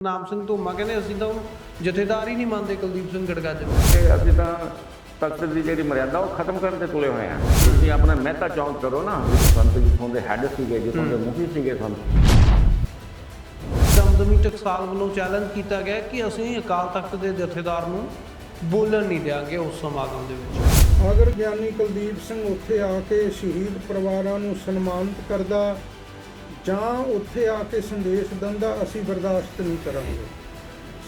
ਨਾਮ ਸਿੰਘ ਧੂਮਾ ਕਹਿੰਦੇ ਅਸੀਂ ਤਾਂ ਉਹਨੂੰ ਜਥੇਦਾਰ ਹੀ ਨਹੀਂ ਮੰਨਦੇ ਕੁਲਦੀਪ ਸਿੰਘ ਗੜਗੱਜ ਤੇ ਅਸੀਂ ਤਾਂ ਤਖਤ ਦੀ ਜਿਹੜੀ ਮਰਿਆਦਾ ਉਹ ਖਤਮ ਕਰਨ ਤੇ ਤੁਲੇ ਹੋਏ ਆ ਤੁਸੀਂ ਆਪਣਾ ਮਹਿਤਾ ਚੌਂਕ ਕਰੋ ਨਾ ਸੰਤ ਜਿੱਥੋਂ ਦੇ ਹੈੱਡ ਸੀਗੇ ਜਿੱਥੋਂ ਦੇ ਮੁਖੀ ਸੀਗੇ ਸੰਤ ਦਮਦਮੀ ਟਕਸਾਲ ਵੱਲੋਂ ਚੈਲੰਜ ਕੀਤਾ ਗਿਆ ਕਿ ਅਸੀਂ ਅਕਾਲ ਤਖਤ ਦੇ ਜਥੇਦਾਰ ਨੂੰ ਬੋਲਣ ਨਹੀਂ ਦਿਆਂਗੇ ਉਸ ਸਮਾਗਮ ਦੇ ਵਿੱਚ। ਅਗਰ ਗਿਆਨੀ ਕੁਲਦੀਪ ਸਿੰਘ ਉੱਥੇ ਆ ਕੇ ਸ਼ਹੀਦ ਪਰਿਵਾਰਾਂ ਨੂੰ ਸਨਮਾਨਿਤ ਕਰਦਾ ਜਾਂ ਉੱਥੇ ਆ ਕੇ ਸੰਦੇਸ਼ ਦਿੰਦਾ ਅਸੀਂ ਬਰਦਾਸ਼ਤ ਨਹੀਂ ਕਰਾਂਗੇ।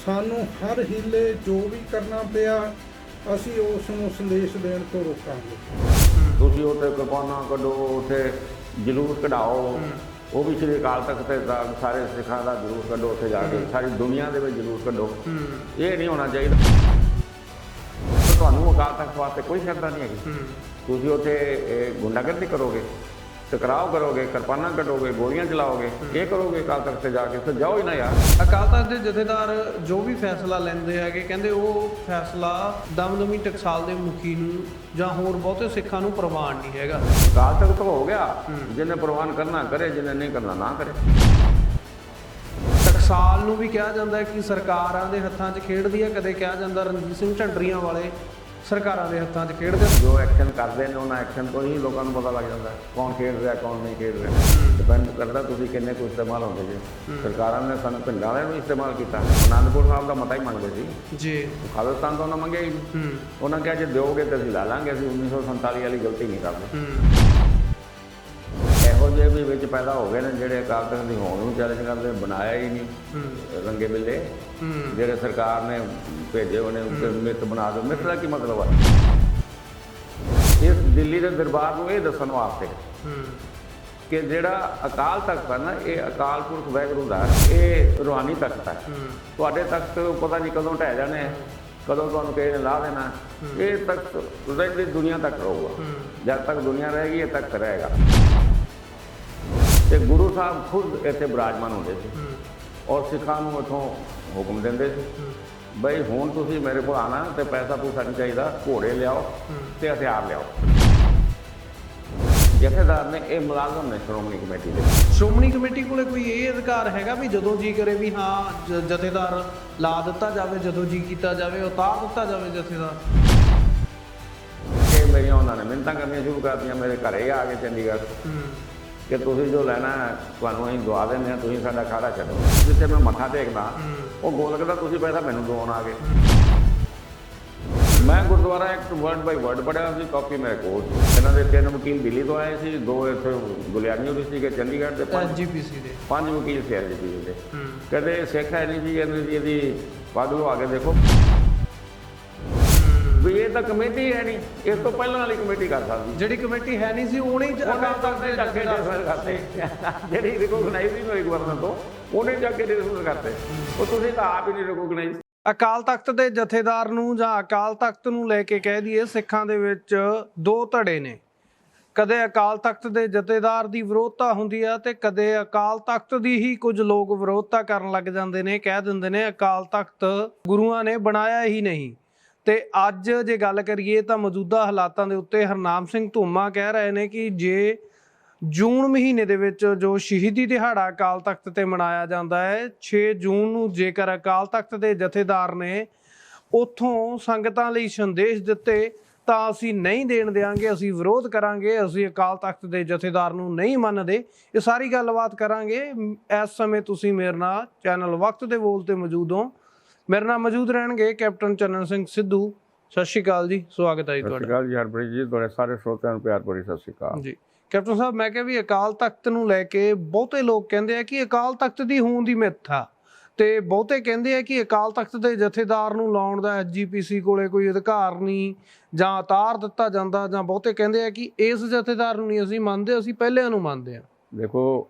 ਸਾਨੂੰ ਹਰ ਹੀਲੇ ਜੋ ਵੀ ਕਰਨਾ ਪਿਆ ਅਸੀਂ ਉਸ ਨੂੰ ਸੰਦੇਸ਼ ਦੇਣ ਤੋਂ ਰੋਕਾਂਗੇ। ਤੁਸੀਂ ਉੱਥੇ ਕੁਰਬਾਨਾ ਕੱਢੋ ਉੱਥੇ ਜਲੂਸ ਕਢਾਓ। ਉਹ ਵੀ ਸ੍ਰੀ ਅਕਾਲ ਤਖਤ ਤੇ ਦਾ ਸਾਰੇ ਸਿੱਖਾਂ ਦਾ ਜਲੂਸ ਕੱਢੋ ਉੱਥੇ ਜਾ ਕੇ। ਸਾਰੀ ਦੁਨੀਆ ਦੇ ਵਿੱਚ ਜਲੂਸ ਕੱਢੋ। ਇਹ ਨਹੀਂ ਹੋਣਾ ਚਾਹੀਦਾ। ਤੁਹਾਨੂੰ ਅਕਾਲ ਤਖਤ ਵਾਸਤੇ ਕੋਈ ਸ਼ਰਧਾ ਨਹੀਂ ਹੈਗੀ। ਤੁਸੀਂ ਉੱਥੇ ਗੁੰਡਾਗਰਦੀ ਕਰੋਗੇ। ਟਕਰਾਓ ਕਰੋਗੇ ਕਿਰਪਾਨਾਂ ਕੱਢੋਗੇ ਗੋਲੀਆਂ ਚਲਾਓਗੇ ਇਹ ਕਰੋਗੇ ਅਕਾਲ ਤਖਤ ਤੇ ਜਾ ਕੇ ਫਿਰ ਜਾਓ ਹੀ ਨਾ ਯਾਰ। ਅਕਾਲ ਤਖਤ ਦੇ ਜਥੇਦਾਰ ਜੋ ਵੀ ਫੈਸਲਾ ਲੈਂਦੇ ਹੈਗੇ ਕਹਿੰਦੇ ਉਹ ਫੈਸਲਾ ਦਮਦਮੀ ਟਕਸਾਲ ਦੇ ਮੁਖੀ ਨੂੰ ਜਾਂ ਹੋਰ ਬਹੁਤੇ ਸਿੱਖਾਂ ਨੂੰ ਪ੍ਰਵਾਨ ਨਹੀਂ ਹੈਗਾ। ਅਕਾਲ ਤਖਤ ਤਾਂ ਹੋ ਗਿਆ। ਜਿਹਨੇ ਪ੍ਰਵਾਨ ਕਰਨਾ ਕਰੇ ਜਿਹਨੇ ਨਹੀਂ ਕਰਨਾ ਨਾ ਕਰੇ। ਟਕਸਾਲ ਨੂੰ ਵੀ ਕਿਹਾ ਜਾਂਦਾ ਹੈ ਕਿ ਸਰਕਾਰਾਂ ਦੇ ਹੱਥਾਂ 'ਚ ਖੇਡਦੀ ਹੈ ਕਦੇ ਕਿਹਾ ਜਾਂਦਾ ਰਣਜੀਤ ਸਿੰਘ ਢੰਡਰੀਆਂ ਵਾਲੇ ਸਰਕਾਰਾਂ ਦੇ ਹੱਥਾਂ 'ਚ ਖੇਡਦੇ ਜੋ ਐਕਸ਼ਨ ਕਰਦੇ ਨੇ ਉਹਨਾਂ ਐਕਸ਼ਨ ਤੋਂ ਹੀ ਲੋਕਾਂ ਨੂੰ ਪਤਾ ਲੱਗ ਜਾਂਦਾ ਕੌਣ ਖੇਡ ਰਿਹਾ ਕੌਣ ਨਹੀਂ ਖੇਡ ਰਿਹਾ। ਡਿਪੈਂਡ ਕਰਦਾ ਤੁਸੀਂ ਕਿੰਨੇ ਕੁ ਇਸਤੇਮਾਲ ਹੁੰਦੇ ਜੀ। ਸਰਕਾਰਾਂ ਨੇ ਸਾਨੂੰ ਪਿੰਡਾਂ ਵਾਲਿਆਂ ਨੂੰ ਇਸਤੇਮਾਲ ਕੀਤਾ। ਅਨੰਦਪੁਰ ਸਾਹਿਬ ਦਾ ਮਤਾ ਹੀ ਮੰਗਦੇ ਸੀ। ਜੀ। ਖਾਲਿਸਤਾਨ ਤੋਂ ਉਹਨਾਂ ਮੰਗਿਆ ਹੀ ਉਹਨਾਂ ਕਿਹਾ ਜੇ ਦਿਓਗੇ ਤਾਂ ਅਸੀਂ ਲਾ ਲਾਂਗੇ ਅਸੀਂ 1947 ਵਾਲੀ ਗਲਤੀ ਨਹੀਂ ਕਰਦੇ। ਹੂੰ। ਇਹੋ ਜਿਹੇ ਵੀ ਵਿੱਚ ਪੈਦਾ ਹੋ ਗਏ ਨੇ ਜਿਹੜੇ ਅਕਾਲ ਤਖਤ ਦੀ ਹੋਣ ਨੂੰ ਚੈਲੰਜ ਕਰਦੇ ਬਣਾਇਆ ਹੀ ਨਹੀਂ ਰੰਗੇ ਬਿੱਲੇ। ਜਿਹੜੇ ਸਰਕਾਰ ਨੇ ਭੇਜੇ ਉਹਨੇ ਉੱਤੇ ਮਿੱਤ ਬਣਾ ਦਿਓ। ਮਿੱਤ ਦਾ ਕੀ ਮਤਲਬ ਹੈ ਇਸ ਦਿੱਲੀ ਦੇ ਦਰਬਾਰ ਨੂੰ ਇਹ ਦੱਸਣ ਵਾਸਤੇ ਕਿ ਜਿਹੜਾ ਅਕਾਲ ਤਖਤ ਹੈ ਨਾ ਇਹ ਅਕਾਲ ਪੁਰਖ ਵਾਹਿਗੁਰੂ ਦਾ। ਇਹ ਰੂਹਾਨੀ ਤਖਤ ਹੈ। ਤੁਹਾਡੇ ਤਖਤ ਪਤਾ ਨਹੀਂ ਕਦੋਂ ਢਹਿ ਜਾਣੇ ਕਦੋਂ ਤੁਹਾਨੂੰ ਕਿਸੇ ਨੇ ਲਾ ਦੇਣਾ। ਇਹ ਤਖਤ ਰਹਿੰਦੀ ਦੁਨੀਆ ਤੱਕ ਰਹੂਗਾ। ਜਦ ਤੱਕ ਦੁਨੀਆ ਰਹੇਗੀ ਇਹ ਤਖਤ ਰਹੇਗਾ। ਤੇ ਗੁਰੂ ਸਾਹਿਬ ਖੁਦ ਇੱਥੇ ਬਿਰਾਜਮਾਨ ਹੁੰਦੇ ਸੀ। ਔਰ ਸਿੱਖਾਂ ਨੂੰ ਇਥੋਂ ਹੁਕਮ ਦਿੰਦੇ ਸੀ। ਬਈ ਹੁਣ ਤੁਸੀਂ ਮੇਰੇ ਕੋਲ ਆਣਾ ਤੇ ਪੈਸਾ ਪੂਸਾ ਨਹੀਂ ਚਾਹੀਦਾ ਘੋੜੇ ਲਿਆਓ ਤੇ ਹਥਿਆਰ ਲਿਆਓ। ਜਥੇਦਾਰ ਨੇ ਇਹ ਮੁਲਾਜ਼ਮ ਨੇ ਸ਼੍ਰੋਮਣੀ ਕਮੇਟੀ ਦੇ। ਸ਼੍ਰੋਮਣੀ ਕਮੇਟੀ ਕੋਲੇ ਕੋਈ ਇਹ ਅਧਿਕਾਰ ਹੈਗਾ ਵੀ ਜਦੋਂ ਜੀ ਕਰੇ ਵੀ ਹਾਂ ਜਥੇਦਾਰ ਲਾ ਦਿੱਤਾ ਜਾਵੇ ਜਦੋਂ ਜੀ ਕੀਤਾ ਜਾਵੇ ਉਤਾਰ ਦਿੱਤਾ ਜਾਵੇ ਜਥੇਦਾਰ। ਕਿ ਮੇਰੀਆਂ ਉਹਨਾਂ ਨੇ ਮਿੰਤਾਂ ਕਰਨੀਆਂ ਸ਼ੁਰੂ ਕਰਤੀਆਂ ਮੇਰੇ ਘਰੇ ਆ ਕੇ ਚੰਡੀਗੜ੍ਹ। ਕਿ ਤੁਸੀਂ ਜੋ ਲੈਣਾ ਤੁਹਾਨੂੰ ਅਸੀਂ ਦਵਾ ਦਿੰਦੇ ਹਾਂ ਤੁਸੀਂ ਸਾਡਾ ਖਾੜਾ ਛੱਡੋ। ਜਿੱਥੇ ਮੈਂ ਮੱਥਾ ਟੇਕਦਾ ਉਹ ਗੋਲਕ ਦਾ ਤੁਸੀਂ ਪੈਸਾ ਮੈਨੂੰ ਦਵਾਉਣ ਆ ਗਏ। ਮੈਂ Gurdwara act word by word ਪੜਿਆ ਸੀ ਕਾਪੀ ਮੇਰੇ ਕੋਲ। ਇਹਨਾਂ ਦੇ ਤਿੰਨ ਵਕੀਲ ਦਿੱਲੀ ਤੋਂ ਆਏ ਸੀ ਦੋ ਇੱਥੇ ਗੁਲਿਆਣੀ ਉਹਦੇ ਸੀਗੇ ਚੰਡੀਗੜ੍ਹ ਦੇ ਪੰਜ ਐਸਜੀਪੀਸੀ ਦੇ। ਪੰਜ ਵਕੀਲ ਸੀ ਐਲਜੀਪੀ ਦੇ। ਹੂੰ। ਕਹਿੰਦੇ ਸਿੱਖ ਹੈ ਨਹੀਂ ਜੀ ਇਹਦੀ ਜੀ ਇਹਦੀ ਪੱਗ ਲਵਾ ਕੇ ਦੇਖੋ। ਤਾਂ ਕਮੇਟੀ ਹੈ ਨਹੀਂ ਇਸ ਤੋਂ ਪਹਿਲਾਂ ਵਾਲੀ ਕਮੇਟੀ ਕਰ ਸਕਦੀ। ਜਿਹੜੀ ਕਮੇਟੀ ਹੈ ਨਹੀਂ ਸੀ ਉਹਨੇ ਹੀ ਅਕਾਲ ਤਖਤ ਦੇ ਜਥੇਦਾਰ ਕਰਤੇ। ਜਿਹੜੀ ਰਿਕੋਗਨਾਈਜ਼ ਨਹੀਂ ਹੋਈ ਗਵਰਨਰ ਤੋਂ ਉਹਨੇ ਜਾ ਕੇ ਰਿਕੋਗਨਾਈਜ਼ ਕਰਤੇ। ਉਹ ਤੁਸੀਂ ਤਾਂ ਆਪ ਹੀ ਨਹੀਂ ਰਿਕੋਗਨਾਈਜ਼ ਅਕਾਲ ਤਖਤ ਦੇ ਜਥੇਦਾਰ ਨੂੰ ਜਾਂ ਅਕਾਲ ਤਖਤ ਨੂੰ ਲੈ ਕੇ ਕਹਿ ਦਈਏ ਸਿੱਖਾਂ ਦੇ ਵਿੱਚ ਦੋ ਧੜੇ ਨੇ। ਕਦੇ ਅਕਾਲ ਤਖਤ ਦੇ ਜਥੇਦਾਰ ਦੀ ਵਿਰੋਧਤਾ ਹੁੰਦੀ ਆ ਤੇ ਕਦੇ ਅਕਾਲ ਤਖਤ ਦੀ ਹੀ ਕੁਝ ਲੋਕ ਵਿਰੋਧਤਾ ਕਰਨ ਲੱਗ ਜਾਂਦੇ ਨੇ ਕਹਿ ਦਿੰਦੇ ਨੇ ਅਕਾਲ ਤਖਤ ਗੁਰੂਆਂ ਨੇ ਬਣਾਇਆ ਹੀ ਨਹੀਂ। ਤੇ ਅੱਜ ਜੇ ਗੱਲ ਕਰੀਏ ਤਾਂ ਮੌਜੂਦਾ ਹਾਲਾਤਾਂ ਦੇ ਉੱਤੇ ਹਰਨਾਮ ਸਿੰਘ ਧੂਮਾ ਕਹਿ ਰਹੇ ਨੇ ਕਿ ਜੇ ਜੂਨ ਮਹੀਨੇ ਦੇ ਵਿੱਚ ਜੋ ਸ਼ਹੀਦੀ ਦਿਹਾੜਾ ਅਕਾਲ ਤਖਤ ਤੇ ਮਨਾਇਆ ਜਾਂਦਾ ਹੈ 6 ਜੂਨ ਨੂੰ ਜੇਕਰ ਅਕਾਲ ਤਖਤ ਦੇ ਜਥੇਦਾਰ ਨੇ ਉਥੋਂ ਸੰਗਤਾਂ ਲਈ ਸੰਦੇਸ਼ ਦਿੱਤੇ ਤਾਂ ਅਸੀਂ ਨਹੀਂ ਦੇਣ ਦੇਾਂਗੇ ਅਸੀਂ ਵਿਰੋਧ ਕਰਾਂਗੇ, ਅਸੀਂ ਅਕਾਲ ਤਖਤ ਦੇ ਜਥੇਦਾਰ ਨੂੰ ਨਹੀਂ ਮੰਨਦੇ। ਇਹ ਸਾਰੀ ਗੱਲਬਾਤ ਕਰਾਂਗੇ। ਇਸ ਸਮੇਂ ਤੁਸੀਂ ਮੇਰੇ ਨਾਲ ਚੈਨਲ ਵਕਤ ਦੇ ਬੋਲ ਤੇ ਮੌਜੂਦ ਹੋ। ਮੇਰੇ ਨਾਲ ਮੌਜੂਦ ਰਹਿਣਗੇ ਕੈਪਟਨ ਚੰਨਨ ਸਿੰਘ ਸਿੱਧੂ। ਸਤਿ ਸ਼੍ਰੀ ਅਕਾਲ ਜੀ ਸਵਾਗਤ ਹੈ ਜੀ ਸਤਿ ਤੁਹਾਡਾ। ਸ਼੍ਰੀ ਅਕਾਲ ਜੀ ਹਰਪ੍ਰੀਤ ਜੀ ਤੁਹਾਡੇ ਸਾਰੇ ਸਰੋਤਿਆਂ ਨੂੰ ਪਿਆਰ ਭਰੀ ਸਤਿ ਸ਼੍ਰੀ ਅਕਾਲ। ਜੀ। ਕੈਪਟਨ ਸਾਹਿਬ ਮੈਂ ਕਿਹਾ ਵੀ ਅਕਾਲ ਤਖਤ ਨੂੰ ਲੈ ਕੇ ਬਹੁਤੇ ਲੋਕ ਕਹਿੰਦੇ ਆ ਕਿ ਅਕਾਲ ਤਖਤ ਦੀ ਹੋਣ ਦੀ ਮਿੱਥ ਆ। ਤੇ ਬਹੁਤੇ ਕਹਿੰਦੇ ਆ ਕਿ ਅਕਾਲ ਤਖਤ ਦੇ ਜਥੇਦਾਰ ਨੂੰ ਲਾਉਣ ਦਾ ਐਸਜੀਪੀਸੀ ਕੋਲੇ ਕੋਈ ਅਧਿਕਾਰ ਨਹੀਂ ਜਾਂ ਉਤਾਰ ਦਿੱਤਾ ਜਾਂਦਾ ਜਾਂ ਬਹੁਤੇ ਕਹਿੰਦੇ ਆ ਕਿ ਇਸ ਜਥੇਦਾਰ ਨੂੰ ਨਹੀਂ ਅਸੀਂ ਮੰਨਦੇ ਅਸੀਂ ਪਹਿਲਿਆਂ ਨੂੰ ਮੰਨਦੇ ਆ। ਦੇਖੋ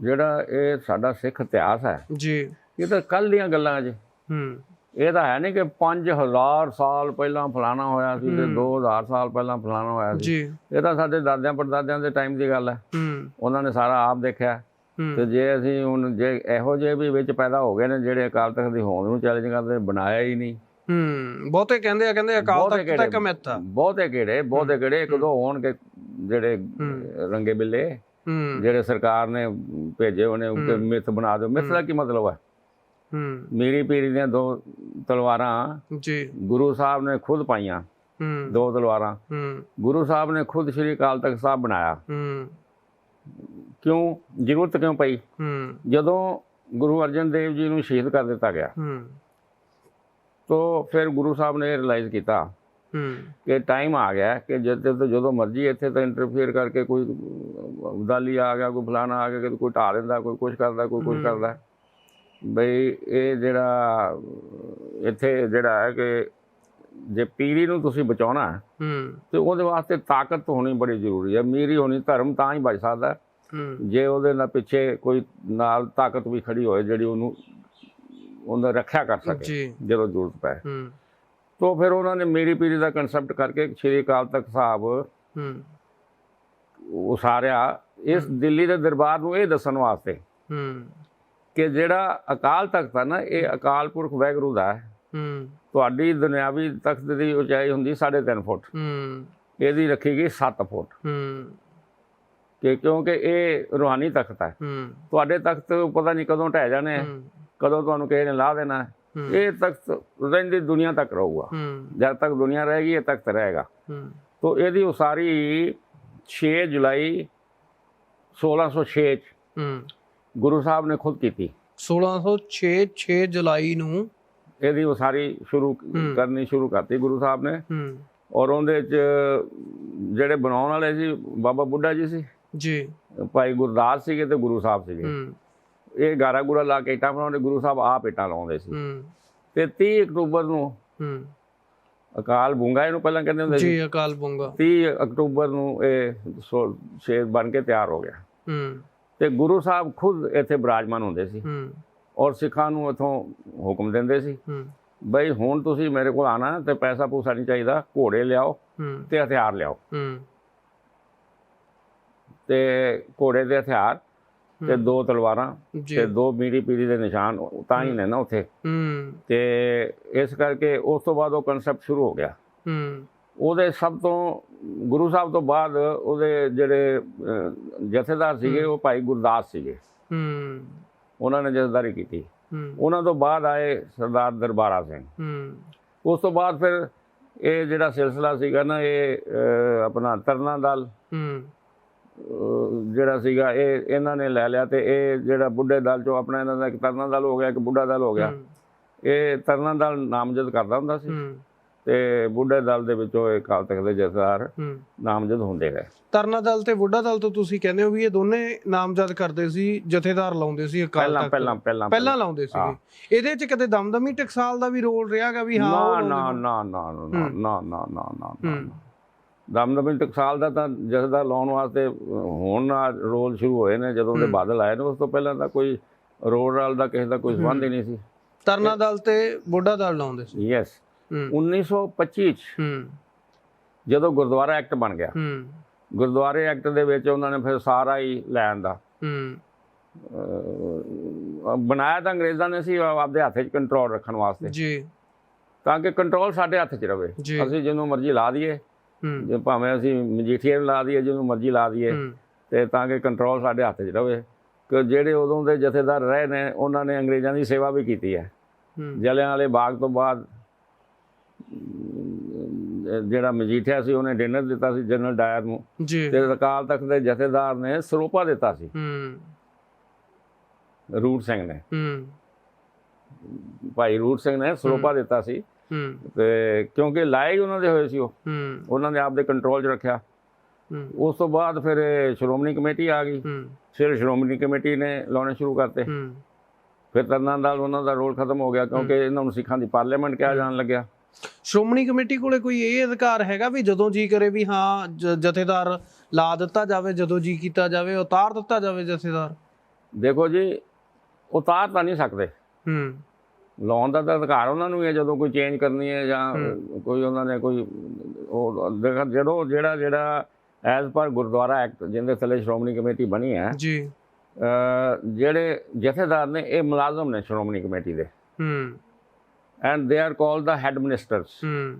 ਜਿਹੜਾ ਇਹ ਸਾਡਾ ਸਿੱਖ ਇਤਿਹਾਸ ਹੈ ਜੀ। ਇਹ ਤਾਂ ਕੱਲ ਦੀਆਂ ਗੱਲਾਂ ਜੀ। ਹੂੰ। ਇਹ ਤਾਂ ਹੈ ਨਹੀਂ ਕਿ 5000 ਸਾਲ ਪਹਿਲਾਂ ਫਲਾਣਾ ਹੋਇਆ ਸੀ ਤੇ ਹੂੰ। 2000 ਸਾਲ ਪਹਿਲਾਂ ਫਲਾਣਾ ਹੋਇਆ ਸੀ। ਇਹ ਤਾਂ ਸਾਡੇ ਦਾਦਿਆਂ ਪੜਦਾਦਿਆਂ ਦੇ ਟਾਈਮ ਦੀ ਗੱਲ ਹੈ। ਹੂੰ। ਉਹਨਾਂ ਨੇ ਸਾਰਾ ਆਪ ਦੇਖਿਆ। ਤੇ ਜੇ ਅਸੀਂ ਹੁਣ ਜੇ ਇਹੋ ਜਿਹੇ ਵੀ ਵਿੱਚ ਪੈਦਾ ਹੋ ਗਏ ਨੇ ਜਿਹੜੇ ਅਕਾਲ ਤਖਤ ਦੀ ਹੋਂਦ ਨੂੰ ਚੈਲੰਜ ਕਰਦੇ ਬਣਾਇਆ ਹੀ ਨਹੀਂ। ਹੂੰ। ਬਹੁਤੇ ਕਹਿੰਦੇ ਆ ਕਹਿੰਦੇ ਅਕਾਲ ਤਖਤ ਤਾਂ ਕਿਹੜੇ? ਇੱਕ ਮਿੱਥ ਆ। ਬਹੁਤੇ ਕਿਹੜੇ? ਬਹੁਤੇ ਕਿਹੜੇ? ਇੱਕ ਦੋ ਹੋਣਗੇ ਜਿਹੜੇ ਹੂੰ। ਰੰਗੇ ਬਿੱਲੇ। ਜਿਹੜੇ ਸਰਕਾਰ ਨੇ ਭੇਜੇ ਉਹਨੇ। ਮਿੱਥ ਬਣਾ ਦਿਓ। ਮਿੱਥ ਦਾ ਕੀ ਮਤਲਬ ਹੈ? ਹੂੰ। ਮੇਰੀ ਪੀਰੀ ਦੀਆਂ ਦੋ ਤਲਵਾਰਾਂ ਜੀ। ਗੁਰੂ ਸਾਹਿਬ ਨੇ ਖੁਦ ਪਾਈਆਂ। ਹੂੰ। ਦੋ ਤਲਵਾਰਾਂ। ਹੂੰ। ਗੁਰੂ ਸਾਹਿਬ ਨੇ ਖੁਦ ਸ੍ਰੀ ਅਕਾਲ ਤਖਤ ਸਾਹਿਬ ਬਣਾਇਆ। ਹੂੰ। ਕਿਉਂ? ਜ਼ਰੂਰਤ ਕਿਉਂ ਪਈ? ਹੂੰ। ਜਦੋਂ ਗੁਰੂ ਅਰਜਨ ਦੇਵ ਜੀ ਨੂੰ ਸ਼ਹੀਦ ਕਰ ਦਿੱਤਾ ਗਿਆ ਹੂੰ। ਤੋਂ ਫਿਰ ਗੁਰੂ ਸਾਹਿਬ ਨੇ ਰਿਅਲਾਈਜ਼ ਕੀਤਾ ਹੂੰ। ਕਿ ਟਾਈਮ ਆ ਗਿਆ ਕਿ ਜਦੋਂ ਤੋਂ ਜਦੋਂ ਮਰਜ਼ੀ ਇੱਥੇ ਤਾਂ ਇੰਟਰਫੇਅਰ ਕਰਕੇ ਕੋਈ ਉਦਾਲੀ ਆ ਗਿਆ ਕੋਈ ਫਲਾਣਾ ਆ ਗਿਆ ਕਿ ਕੋਈ ਢਾ ਦਿੰਦਾ ਕੋਈ ਕੁਝ ਕਰਦਾ ਕੋਈ ਕੁਝ ਕਰਦਾ। ਬਈ ਇਹ ਜਿਹੜਾ ਇੱਥੇ ਜਿਹੜਾ ਹੈ ਕਿ ਜੇ ਪੀਰੀ ਨੂੰ ਤੁਸੀਂ ਬਚਾਉਣਾ ਹੈ ਹੂੰ। ਤੇ ਉਹਦੇ ਵਾਸਤੇ ਤਾਕਤ ਹੋਣੀ ਬੜੀ ਜ਼ਰੂਰੀ ਹੈ। ਮੀਰੀ ਹੋਣੀ ਧਰਮ ਤਾਂ ਹੀ ਬਚ ਸਕਦਾ ਜੇ ਉਹਦੇ ਨਾਲ ਪਿੱਛੇ ਕੋਈ ਨਾਲ ਤਾਕਤ ਵੀ ਖੜੀ ਹੋਏ ਜਿਹੜੀ ਉਹਨੂੰ ਉਹਦਾ ਰੱਖਿਆ ਕਰ ਸਕੇ ਜਦੋਂ ਜ਼ਰੂਰਤ ਪਏ ਹੂੰ। ਤੋਂ ਫਿਰ ਉਹਨਾਂ ਨੇ ਮੇਰੀ ਪੀਰੀ ਦਾ ਕਨਸੈਪਟ ਕਰਕੇ ਸ਼੍ਰੀ ਅਕਾਲ ਤਖਤ ਸਾਹਿਬ ਹੂੰ। ਉਸਾਰਿਆ। ਇਸ ਦਿੱਲੀ ਦੇ ਦਰਬਾਰ ਨੂੰ ਇਹ ਦੱਸਣ ਵਾਸਤੇ ਹੂੰ। ਕਿ ਜਿਹੜਾ ਅਕਾਲ ਤਖਤ ਹੈ ਨਾ ਇਹ ਅਕਾਲ ਪੁਰਖ ਵੈਗਰੂ ਦਾ ਹੈ। ਹੂੰ। ਤੁਹਾਡੀ ਦੁਨਿਆਵੀ ਤਖਤ ਦੀ ਉਚਾਈ ਹੁੰਦੀ 3.5 ਫੁੱਟ। ਹੂੰ। ਇਹਦੀ ਰੱਖੀ ਗਈ 7 ਫੁੱਟ। ਹੂੰ। ਕਿ ਕਿਉਂਕਿ ਇਹ ਰੂਹਾਨੀ ਤਖਤ ਹੈ। ਹੂੰ। ਤੁਹਾਡੇ ਤਖਤ ਪਤਾ ਨਹੀਂ ਕਦੋਂ ਢਹਿ ਜਾਣੇ ਆ, ਕਦੋਂ ਤੁਹਾਨੂੰ ਕਿਸੇ ਨੇ ਲਾ ਦੇਣਾ। ਇਹ ਤਖਤ ਰਹਿੰਦੀ ਦੁਨੀਆ ਤੱਕ ਰਹੂਗਾ। ਹੂੰ। ਜਦ ਤੱਕ ਦੁਨੀਆ ਰਹੇਗੀ ਇਹ ਤਖਤ ਰਹੇਗਾ। ਹੂੰ। ਤੋ ਇਹਦੀ ਉਸਾਰੀ 6 ਜੁਲਾਈ 1606 ਚ। ਹੂੰ। ਗੁਰੂ ਸਾਹਿਬ ਨੇ ਖੁਦ ਕੀਤੀ। 1606 6 ਜੁਲਾਈ ਨੂੰ ਇਹਦੀ ਉਸਾਰੀ ਸ਼ੁਰੂ। ਕਰਨੀ ਸ਼ੁਰੂ ਕਰਤੀ ਗੁਰੂ ਸਾਹਿਬ ਨੇ। ਹੂੰ। ਔਰ ਉਹਦੇ ਚ ਜਿਹੜੇ ਬਣਾਉਣ ਵਾਲੇ ਸੀ ਬਾਬਾ ਬੁੱਢਾ ਜੀ ਸੀ। ਜੀ। ਭਾਈ ਗੁਰਦਾਸ ਸੀਗੇ ਤੇ ਗੁਰੂ ਸਾਹਿਬ ਸੀਗੇ। ਹੂੰ। ਇਹ ਗਾਰਾ ਗੁਰਾ ਲਾ ਕੇ ਇੱਟਾਂ ਬਣਾਉਂਦੇ ਗੁਰੂ ਸਾਹਿਬ ਆਪ ਇੱਟਾਂ ਲਾਉਂਦੇ ਸੀ। ਹੂੰ। ਤੇ 30 ਅਕਤੂਬਰ ਨੂੰ ਹੂੰ। ਅਕਾਲ ਬੁੰਗਾ ਇਹਨੂੰ ਪਹਿਲਾਂ ਕਹਿੰਦੇ ਹੁੰਦੇ ਸੀ। ਜੀ ਅਕਾਲ ਬੁੰਗਾ। 30 ਅਕਤੂਬਰ ਨੂੰ ਇਹ ਸ਼ੇਰ ਬਣ ਕੇ ਤਿਆਰ ਹੋ ਗਿਆ। ਹੂੰ। ਤੇ ਗੁਰੂ ਸਾਹਿਬ ਖੁਦ ਇੱਥੇ ਬਿਰਾਜਮਾਨ ਹੁੰਦੇ ਸੀ। ਹੂੰ। ਔਰ ਸਿੱਖਾਂ ਨੂੰ ਇਥੋਂ ਹੁਕਮ ਦਿੰਦੇ ਸੀ। ਹੂੰ। ਬਈ ਹੁਣ ਤੁਸੀਂ ਮੇਰੇ ਕੋਲ ਆਣਾ ਤੇ ਪੈਸਾ ਪੂਸਾ ਨਹੀਂ ਚਾਹੀਦਾ ਘੋੜੇ ਲਿਆਓ ਹੂੰ। ਤੇ ਹਥਿਆਰ ਲਿਆਓ। ਹੂੰ। ਤੇ ਘੋੜੇ ਦੇ ਹਥਿਆਰ ਤੇ ਦੋ ਤਲਵਾਰਾਂ ਤੇ ਦੋ ਮੀਰੀ ਪੀਰੀ ਦੇ ਨਿਸ਼ਾਨ ਤਾਂ ਹੀ ਨੇ ਨਾ ਉੱਥੇ। ਹੂੰ। ਤੇ ਇਸ ਕਰਕੇ ਉਸ ਤੋਂ ਬਾਅਦ ਉਹ ਕਨਸੈਪਟ ਸ਼ੁਰੂ ਹੋ ਗਿਆ। ਹੂੰ। ਉਹਦੇ ਸਭ ਤੋਂ ਗੁਰੂ ਸਾਹਿਬ ਤੋਂ ਬਾਅਦ ਉਹਦੇ ਜਿਹੜੇ ਜਥੇਦਾਰ ਸੀਗੇ ਉਹ ਭਾਈ ਗੁਰਦਾਸ ਸੀਗੇ। ਹੂੰ। ਉਹਨਾਂ ਨੇ ਜਥੇਦਾਰੀ ਕੀਤੀ। ਹੂੰ। ਉਹਨਾਂ ਤੋਂ ਬਾਅਦ ਆਏ ਸਰਦਾਰ ਦਰਬਾਰਾ ਸਿੰਘ। ਹੂੰ। ਉਸ ਤੋਂ ਬਾਅਦ ਫਿਰ ਇਹ ਜਿਹੜਾ ਸਿਲਸਿਲਾ ਸੀਗਾ ਨਾ ਇਹ ਆਪਣਾ ਤਰਨਾ ਦਲ ਹੂੰ। ਜਿਹੜਾ ਸੀਗਾ ਇਹ ਇਹਨਾਂ ਨੇ ਲੈ ਲਿਆ ਤੇ ਇਹ ਜਿਹੜਾ ਬੁੱਢੇ ਦਲ ਚੋਂ ਆਪਣਾ ਇਹਨਾਂ ਦਾ ਇੱਕ ਤਰਨਾ ਦਲ ਹੋ ਗਿਆ ਇੱਕ ਬੁੱਢਾ ਦਲ ਹੋ ਗਿਆ। ਇਹ ਤਰਨਾ ਦਲ ਨਾਮਜ਼ਦ ਕਰਦਾ ਹੁੰਦਾ ਸੀ। ਹੂੰ। ਤੇ ਬੁੱਢੇ ਦਲ ਦੇ ਵਿੱਚੋਂ ਇਹ ਕਾਲ ਤੱਕ ਦੇ ਜਥੇਦਾਰ ਨਾਮਜ਼ਦ ਹੁੰਦੇ ਗਏ। ਤਰਨਾ ਦਲ ਤੇ ਬੁੱਢਾ ਦਲ ਤੋਂ ਤੁਸੀਂ ਕਹਿੰਦੇ ਹੋ ਵੀ ਇਹ ਦੋਨੇ ਨਾਮਜ਼ਦ ਕਰਦੇ ਸੀ ਜਥੇਦਾਰ ਲਾਉਂਦੇ ਸੀ ਅਕਾਲ ਤਖਤ ਪਹਿਲਾਂ ਪਹਿਲਾਂ ਪਹਿਲਾਂ ਲਾਉਂਦੇ। ਸੀਗੇ। ਇਹਦੇ ਚ ਕਦੇ ਦਮਦਮੀ ਟਕਸਾਲ ਦਾ ਵੀ ਰੋਲ ਰਿਹਾਗਾ ਵੀ ਹਾਂ ਨਾ ਨਾ ਨਾ? ਨਾ ਨਾ ਨਾ ਨਾ ਨਾ। ਦਮਦਮੀ ਟਕਸਾਲ ਦਾ ਤਾਂ ਜਥੇਦਾਰ ਲਾਉਣ ਵਾਸਤੇ ਹੁਣ ਰੋਲ ਸ਼ੁਰੂ ਹੋਏ ਨੇ ਜਦੋਂ ਦੇ ਬਾਦਲ ਆਏ ਨੇ ਉਸ ਤੋਂ ਪਹਿਲਾਂ ਤਾਂ ਕੋਈ ਰੋਲ ਰਾਲ ਦਾ ਕਿਸੇ ਦਾ ਕੋਈ ਸੰਬੰਧ ਹੀ ਨਹੀਂ ਸੀ। ਤਰਨਾ ਦਲ ਤੇ ਬੁੱਢਾ ਦਲ ਲਾਉਂਦੇ ਸੀ। ਯੈਸ 1925 ਚ ਜਦੋਂ ਗੁਰਦੁਆਰਾ ਐਕਟ ਬਣ ਗਿਆ। ਗੁਰਦੁਆਰੇ ਐਕਟ ਦੇ ਵਿੱਚ ਉਹਨਾਂ ਨੇ ਫਿਰ ਸਾਰਾ ਹੀ ਲੈਣ ਦਾ। ਬਣਾਇਆ ਤਾਂ ਅੰਗਰੇਜ਼ਾਂ ਨੇ ਸੀ ਆਪਦੇ ਹੱਥ 'ਚ ਕੰਟਰੋਲ ਰੱਖਣ ਵਾਸਤੇ। ਜੀ। ਤਾਂ ਕਿ ਕੰਟਰੋਲ ਸਾਡੇ ਹੱਥ 'ਚ ਰਵੇ। ਜੀ। ਅਸੀਂ ਜਿਹਨੂੰ ਮਰਜ਼ੀ ਲਾ ਦਈਏ। ਜੇ ਭਾਵੇਂ ਅਸੀਂ ਮਜੀਠੀਏ ਨੂੰ ਲਾ ਦਈਏ ਜਿਹਨੂੰ ਮਰਜ਼ੀ ਲਾ ਦਈਏ। ਤੇ ਤਾਂ ਕਿ ਕੰਟਰੋਲ ਸਾਡੇ ਹੱਥ 'ਚ ਰਵੇ। ਕਿ ਜਿਹੜੇ ਉਦੋਂ ਦੇ ਜਥੇਦਾਰ ਰਹੇ ਨੇ ਉਹਨਾਂ ਨੇ ਅੰਗਰੇਜ਼ਾਂ ਦੀ ਸੇਵਾ ਵੀ ਕੀਤੀ ਹੈ। ਜਲਿਆਂ ਵਾਲੇ ਬਾਗ ਤੋਂ ਬਾਅਦ ਜਿਹੜਾ ਮਜੀਠੀਆ ਸੀ ਉਹਨੇ ਡਿਨਰ ਦਿੱਤਾ ਸੀ ਜਨਰਲ ਡਾਇਰ ਨੂੰ। ਤੇ ਅਕਾਲ ਤਖਤ ਦੇ ਜਥੇਦਾਰ ਨੇ ਸਰੋਪਾ ਦਿੱਤਾ ਸੀ। ਹੂੰ। ਰੂਟ ਸਿੰਘ ਨੇ। ਹੂੰ। ਭਾਈ ਰੂਟ ਸਿੰਘ ਨੇ ਸਰੋਪਾ ਦਿੱਤਾ ਸੀ। ਹੂੰ। ਤੇ ਕਿਉਂਕਿ ਹੀ ਉਹਨਾਂ ਦੇ ਹੋਏ ਸੀ ਉਹ। ਹੂੰ। ਉਹਨਾਂ ਨੇ ਆਪਦੇ ਕੰਟਰੋਲ 'ਚ ਰੱਖਿਆ। ਹੂੰ। ਉਸ ਤੋਂ ਬਾਅਦ ਫਿਰ ਸ਼੍ਰੋਮਣੀ ਕਮੇਟੀ ਆ ਗਈ। ਹੂੰ। ਫਿਰ ਸ਼੍ਰੋਮਣੀ ਕਮੇਟੀ ਨੇ ਲਾਉਣੇ ਸ਼ੁਰੂ ਕਰਤੇ। ਹੂੰ। ਫਿਰ ਤਰਨਾ ਦਲ ਉਹਨਾਂ ਦਾ ਰੋਲ ਖਤਮ ਹੋ ਗਿਆ ਕਿਉਂਕਿ ਇਹਨਾਂ ਨੂੰ ਸਿੱਖਾਂ ਦੀ ਪਾਰਲੀਮੈਂਟ ਕਿਹਾ ਜਾਣ ਲੱਗਿਆ। ਸ਼੍ਰੋਮਣੀ ਕਮੇਟੀ ਕੋਲੇ ਕੋਈ ਇਹ ਅਧਿਕਾਰ ਹੈਗਾ ਵੀ ਜਦੋਂ ਜੀ ਕਰੇ ਵੀ ਹਾਂ ਜ- ਜਥੇਦਾਰ ਲਾ ਦਿੱਤਾ ਜਾਵੇ ਜਦੋਂ ਜੀ ਕੀਤਾ ਜਾਵੇ ਉਤਾਰ ਦਿੱਤਾ ਜਾਵੇ ਜਥੇਦਾਰ? ਦੇਖੋ ਜੀ ਉਤਾਰ ਤਾਂ ਨਹੀਂ ਸਕਦੇ। ਹੂੰ। ਲਾਉਣ ਦਾ ਤਾਂ ਅਧਿਕਾਰ ਉਹਨਾਂ ਨੂੰ ਹੀ ਹੈ ਜਦੋਂ ਕੋਈ ਚੇਂਜ ਕਰਨੀ ਹੈ ਜਾਂ ਕੋਈ ਉਹਨਾਂ ਨੇ ਕੋਈ ਉਹ ਦੇਖੋ ਜਦੋਂ ਜਿਹੜਾ ਜਿਹੜਾ ਐਜ਼ ਪਰ ਗੁਰਦੁਆਰਾ ਐਕਟ ਜਿਹਦੇ ਥੱਲੇ ਸ਼੍ਰੋਮਣੀ ਕਮੇਟੀ ਬਣੀ ਹੈ ਜੀ। ਅਹ ਜਿਹੜੇ ਜਥੇਦਾਰ ਨੇ ਇਹ ਮੁਲਾਜ਼ਮ ਨੇ ਸ਼੍ਰੋਮਣੀ ਕਮੇਟੀ ਦੇ। ਹੂੰ। And they are called the head ministers ਹੂੰ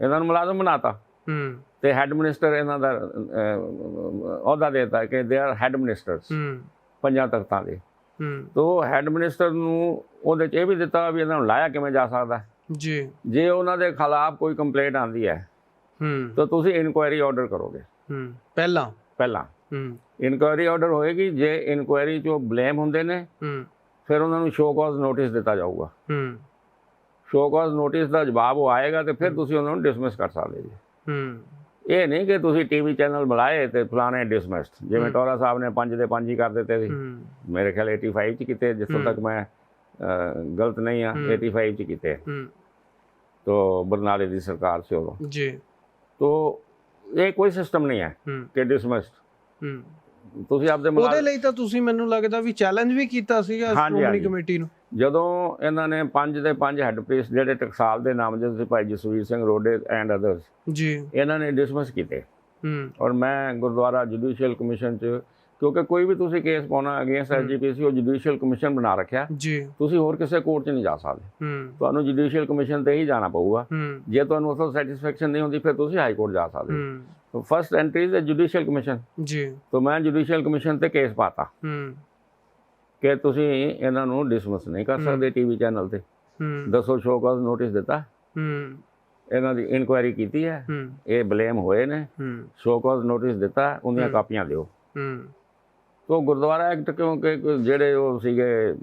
ਇਹਨਾਂ ਨੂੰ ਮੁਲਾਜ਼ਮ ਬਣਾਤਾ। ਹੂੰ ਤੇ ਹੈਡ ਮਿਨਿਸਟਰ ਇਹਨਾਂ ਦਾ ਅਹ, ਅਹੁਦਾ ਦੇਤਾ ਕਿ ਦੇ ਆਰ ਹੈਡ ਮਿਨਿਸਟਰਸ ਹੂੰ ਪੰਜਾਂ ਤਖਤਾਂ ਦੇ। ਹੂੰ ਤੋ ਹੈੱਡ ਮਿਨਿਸਟਰ ਨੂੰ ਉਹਦੇ ਚ ਇਹ ਵੀ ਦਿੱਤਾ ਵੀ ਇਹਨਾਂ ਨੂੰ ਲਾਇਆ ਕਿਵੇਂ ਜਾ ਸਕਦਾ। ਜੀ। ਜੇ ਉਹਨਾਂ ਦੇ ਖਿਲਾਫ ਕੋਈ ਕੰਪਲੇਂਟ ਆਂਦੀ ਹੈ ਹੂੰ ਤਾਂ ਤੁਸੀਂ ਇਨਕੁਆਇਰੀ ਆਰਡਰ ਕਰੋਗੇ। ਹੂੰ ਪਹਿਲਾਂ? ਪਹਿਲਾਂ। ਹੂੰ ਇਨਕੁਆਇਰੀ ਆਰਡਰ ਹੋਏਗੀ ਜੇ ਇਨਕੁਆਇਰੀ 'ਚੋਂ ਬਲੇਮ ਹੁੰਦੇ ਨੇ। ਹੂੰ ਫਿਰ ਉਹਨਾਂ ਨੂੰ ਸ਼ੋ ਕਾਜ਼ ਨੋਟਿਸ ਦਿੱਤਾ ਜਾਊਗਾ। ਹੂੰ। ਸ਼ੋ ਕਾਜ਼ ਨੋਟਿਸ ਦਾ ਜਵਾਬ ਉਹ ਆਏਗਾ ਤੇ ਫਿਰ ਤੁਸੀਂ ਉਹਨਾਂ ਨੂੰ ਡਿਸਮਿਸ ਕਰ ਸਕਦੇ ਜੀ। ਹੂੰ। ਇਹ ਨਹੀਂ ਕਿ ਤੁਸੀਂ ਟੀਵੀ ਚੈਨਲ ਬੁਲਾਏ ਤੇ ਫਲਾਣੇ ਡਿਸਮਿਸਡ ਜਿਵੇਂ ਟੋਰਾ ਸਾਹਿਬ ਨੇ ਪੰਜ ਦੇ ਪੰਜ ਹੀ ਕਰ ਦਿੱਤੇ ਸੀ। ਮੇਰੇ ਖਿਆਲ 85 ਚ ਕੀਤੇ ਜਿੱਥੋਂ ਤੱਕ ਮੈਂ ਗਲਤ ਨਹੀਂ ਆ 85 ਚ ਕੀਤੇ। ਹੂੰ। ਤੋ ਬਰਨਾਲੇ ਦੀ ਸਰਕਾਰ ਸੀ ਉਦੋਂ। ਜੀ। ਤੋ ਇਹ ਕੋਈ ਸਿਸਟਮ ਨਹੀਂ ਹੈ ਕਿ ਡਿਸਮਿਸਡ ਹੂੰ। ਤੁਸੀਂ ਆਪਦੇ ਉਹਦੇ ਲਈ ਤਾਂ ਤੁਸੀਂ ਮੈਨੂੰ ਲੱਗਦਾ ਵੀ ਚੈਲੰਜ ਵੀ ਕੀਤਾ ਸੀਗਾ ਸ਼੍ਰੋਮਣੀ। ਕਮੇਟੀ ਨੂੰ। ਜਦੋਂ ਇਹਨਾਂ ਨੇ ਪੰਜ ਦੇ ਪੰਜ ਹੈੱਡ ਪ੍ਰੀਸਟ ਜਿਹੜੇ ਟਕਸਾਲ ਦੇ ਨਾਮ ਜਿਹਦੇ ਭਾਈ ਜਸਵੀਰ ਸਿੰਘ ਰੋਡੇ ਐਂਡ ਅਦਰਸ ਜੀ। ਇਹਨਾਂ ਨੇ ਡਿਸਮਿਸ ਕੀਤੇ। ਹੂੰ। ਔਰ ਮੈਂ ਗੁਰਦੁਆਰਾ ਜੁਡੀਸ਼ੀਅਲ ਕਮਿਸ਼ਨ ਚ ਕਿਉਂਕਿ ਕੋਈ ਵੀ ਤੁਸੀਂ ਕੇਸ ਪਾਉਣਾ ਅਗੇਂਸਟ ਐਸਜੀਪੀਸੀ ਉਹ ਜੁਡੀਸ਼ੀਅਲ ਕਮਿਸ਼ਨ ਬਣਾ ਰੱਖਿਆ। ਜੀ। ਤੁਸੀਂ ਹੋਰ ਕਿਸੇ ਕੋਰਟ 'ਚ ਨਹੀਂ ਜਾ ਸਕਦੇ। ਹੂੰ। ਤੁਹਾਨੂੰ ਜੁਡੀਸ਼ੀਅਲ ਕਮਿਸ਼ਨ ਤੇ ਹੀ ਜਾਣਾ ਪਊਗਾ। ਜੇ ਤੁਹਾਨੂੰ ਉਸ ਤੋਂ ਸੈਟੀਸਫੈਕਸ਼ਨ ਨਹੀਂ ਹੁੰਦੀ ਫਿਰ ਤੁਸੀਂ ਹਾਈ ਕੋਰਟ ਜਾ ਸਕਦੇ ਹੋ first entry is judicial commission ji. ਤਾਂ ਮੈਂ ਜੁਡੀਸ਼ੀਅਲ ਕਮਿਸ਼ਨ ਤੇ ਕੇਸ ਪਾਤਾ। ਹੂੰ। ਕਿ ਤੁਸੀਂ ਇਹਨਾਂ ਨੂੰ ਡਿਸਮਿਸ ਨਹੀਂ ਕਰ ਸਕਦੇ ਟੀਵੀ ਚੈਨਲ ਤੇ। ਹੂੰ। ਦੱਸੋ ਸ਼ੋਅ ਕਾਜ਼ ਨੋਟਿਸ ਦਿੱਤਾ। ਹੂੰ। ਇਹਨਾਂ ਦੀ ਇਨਕੁਆਇਰੀ ਕੀਤੀ ਹੈ। ਇਹ ਬਲੇਮ ਹੋਏ ਨੇ। ਹੂੰ। ਸ਼ੋਅ ਕਾਜ਼ ਨੋਟਿਸ ਦਿੱਤਾ ਉਹਦੀਆਂ ਕਾਪੀਆਂ ਦਿਓ। ਹੂੰ। ਤੋ ਗੁਰਦੁਆਰਾ ਐਕਟ ਕਿਉਂਕਿ ਜਿਹੜੇ ਉਹ ਸੀਗੇ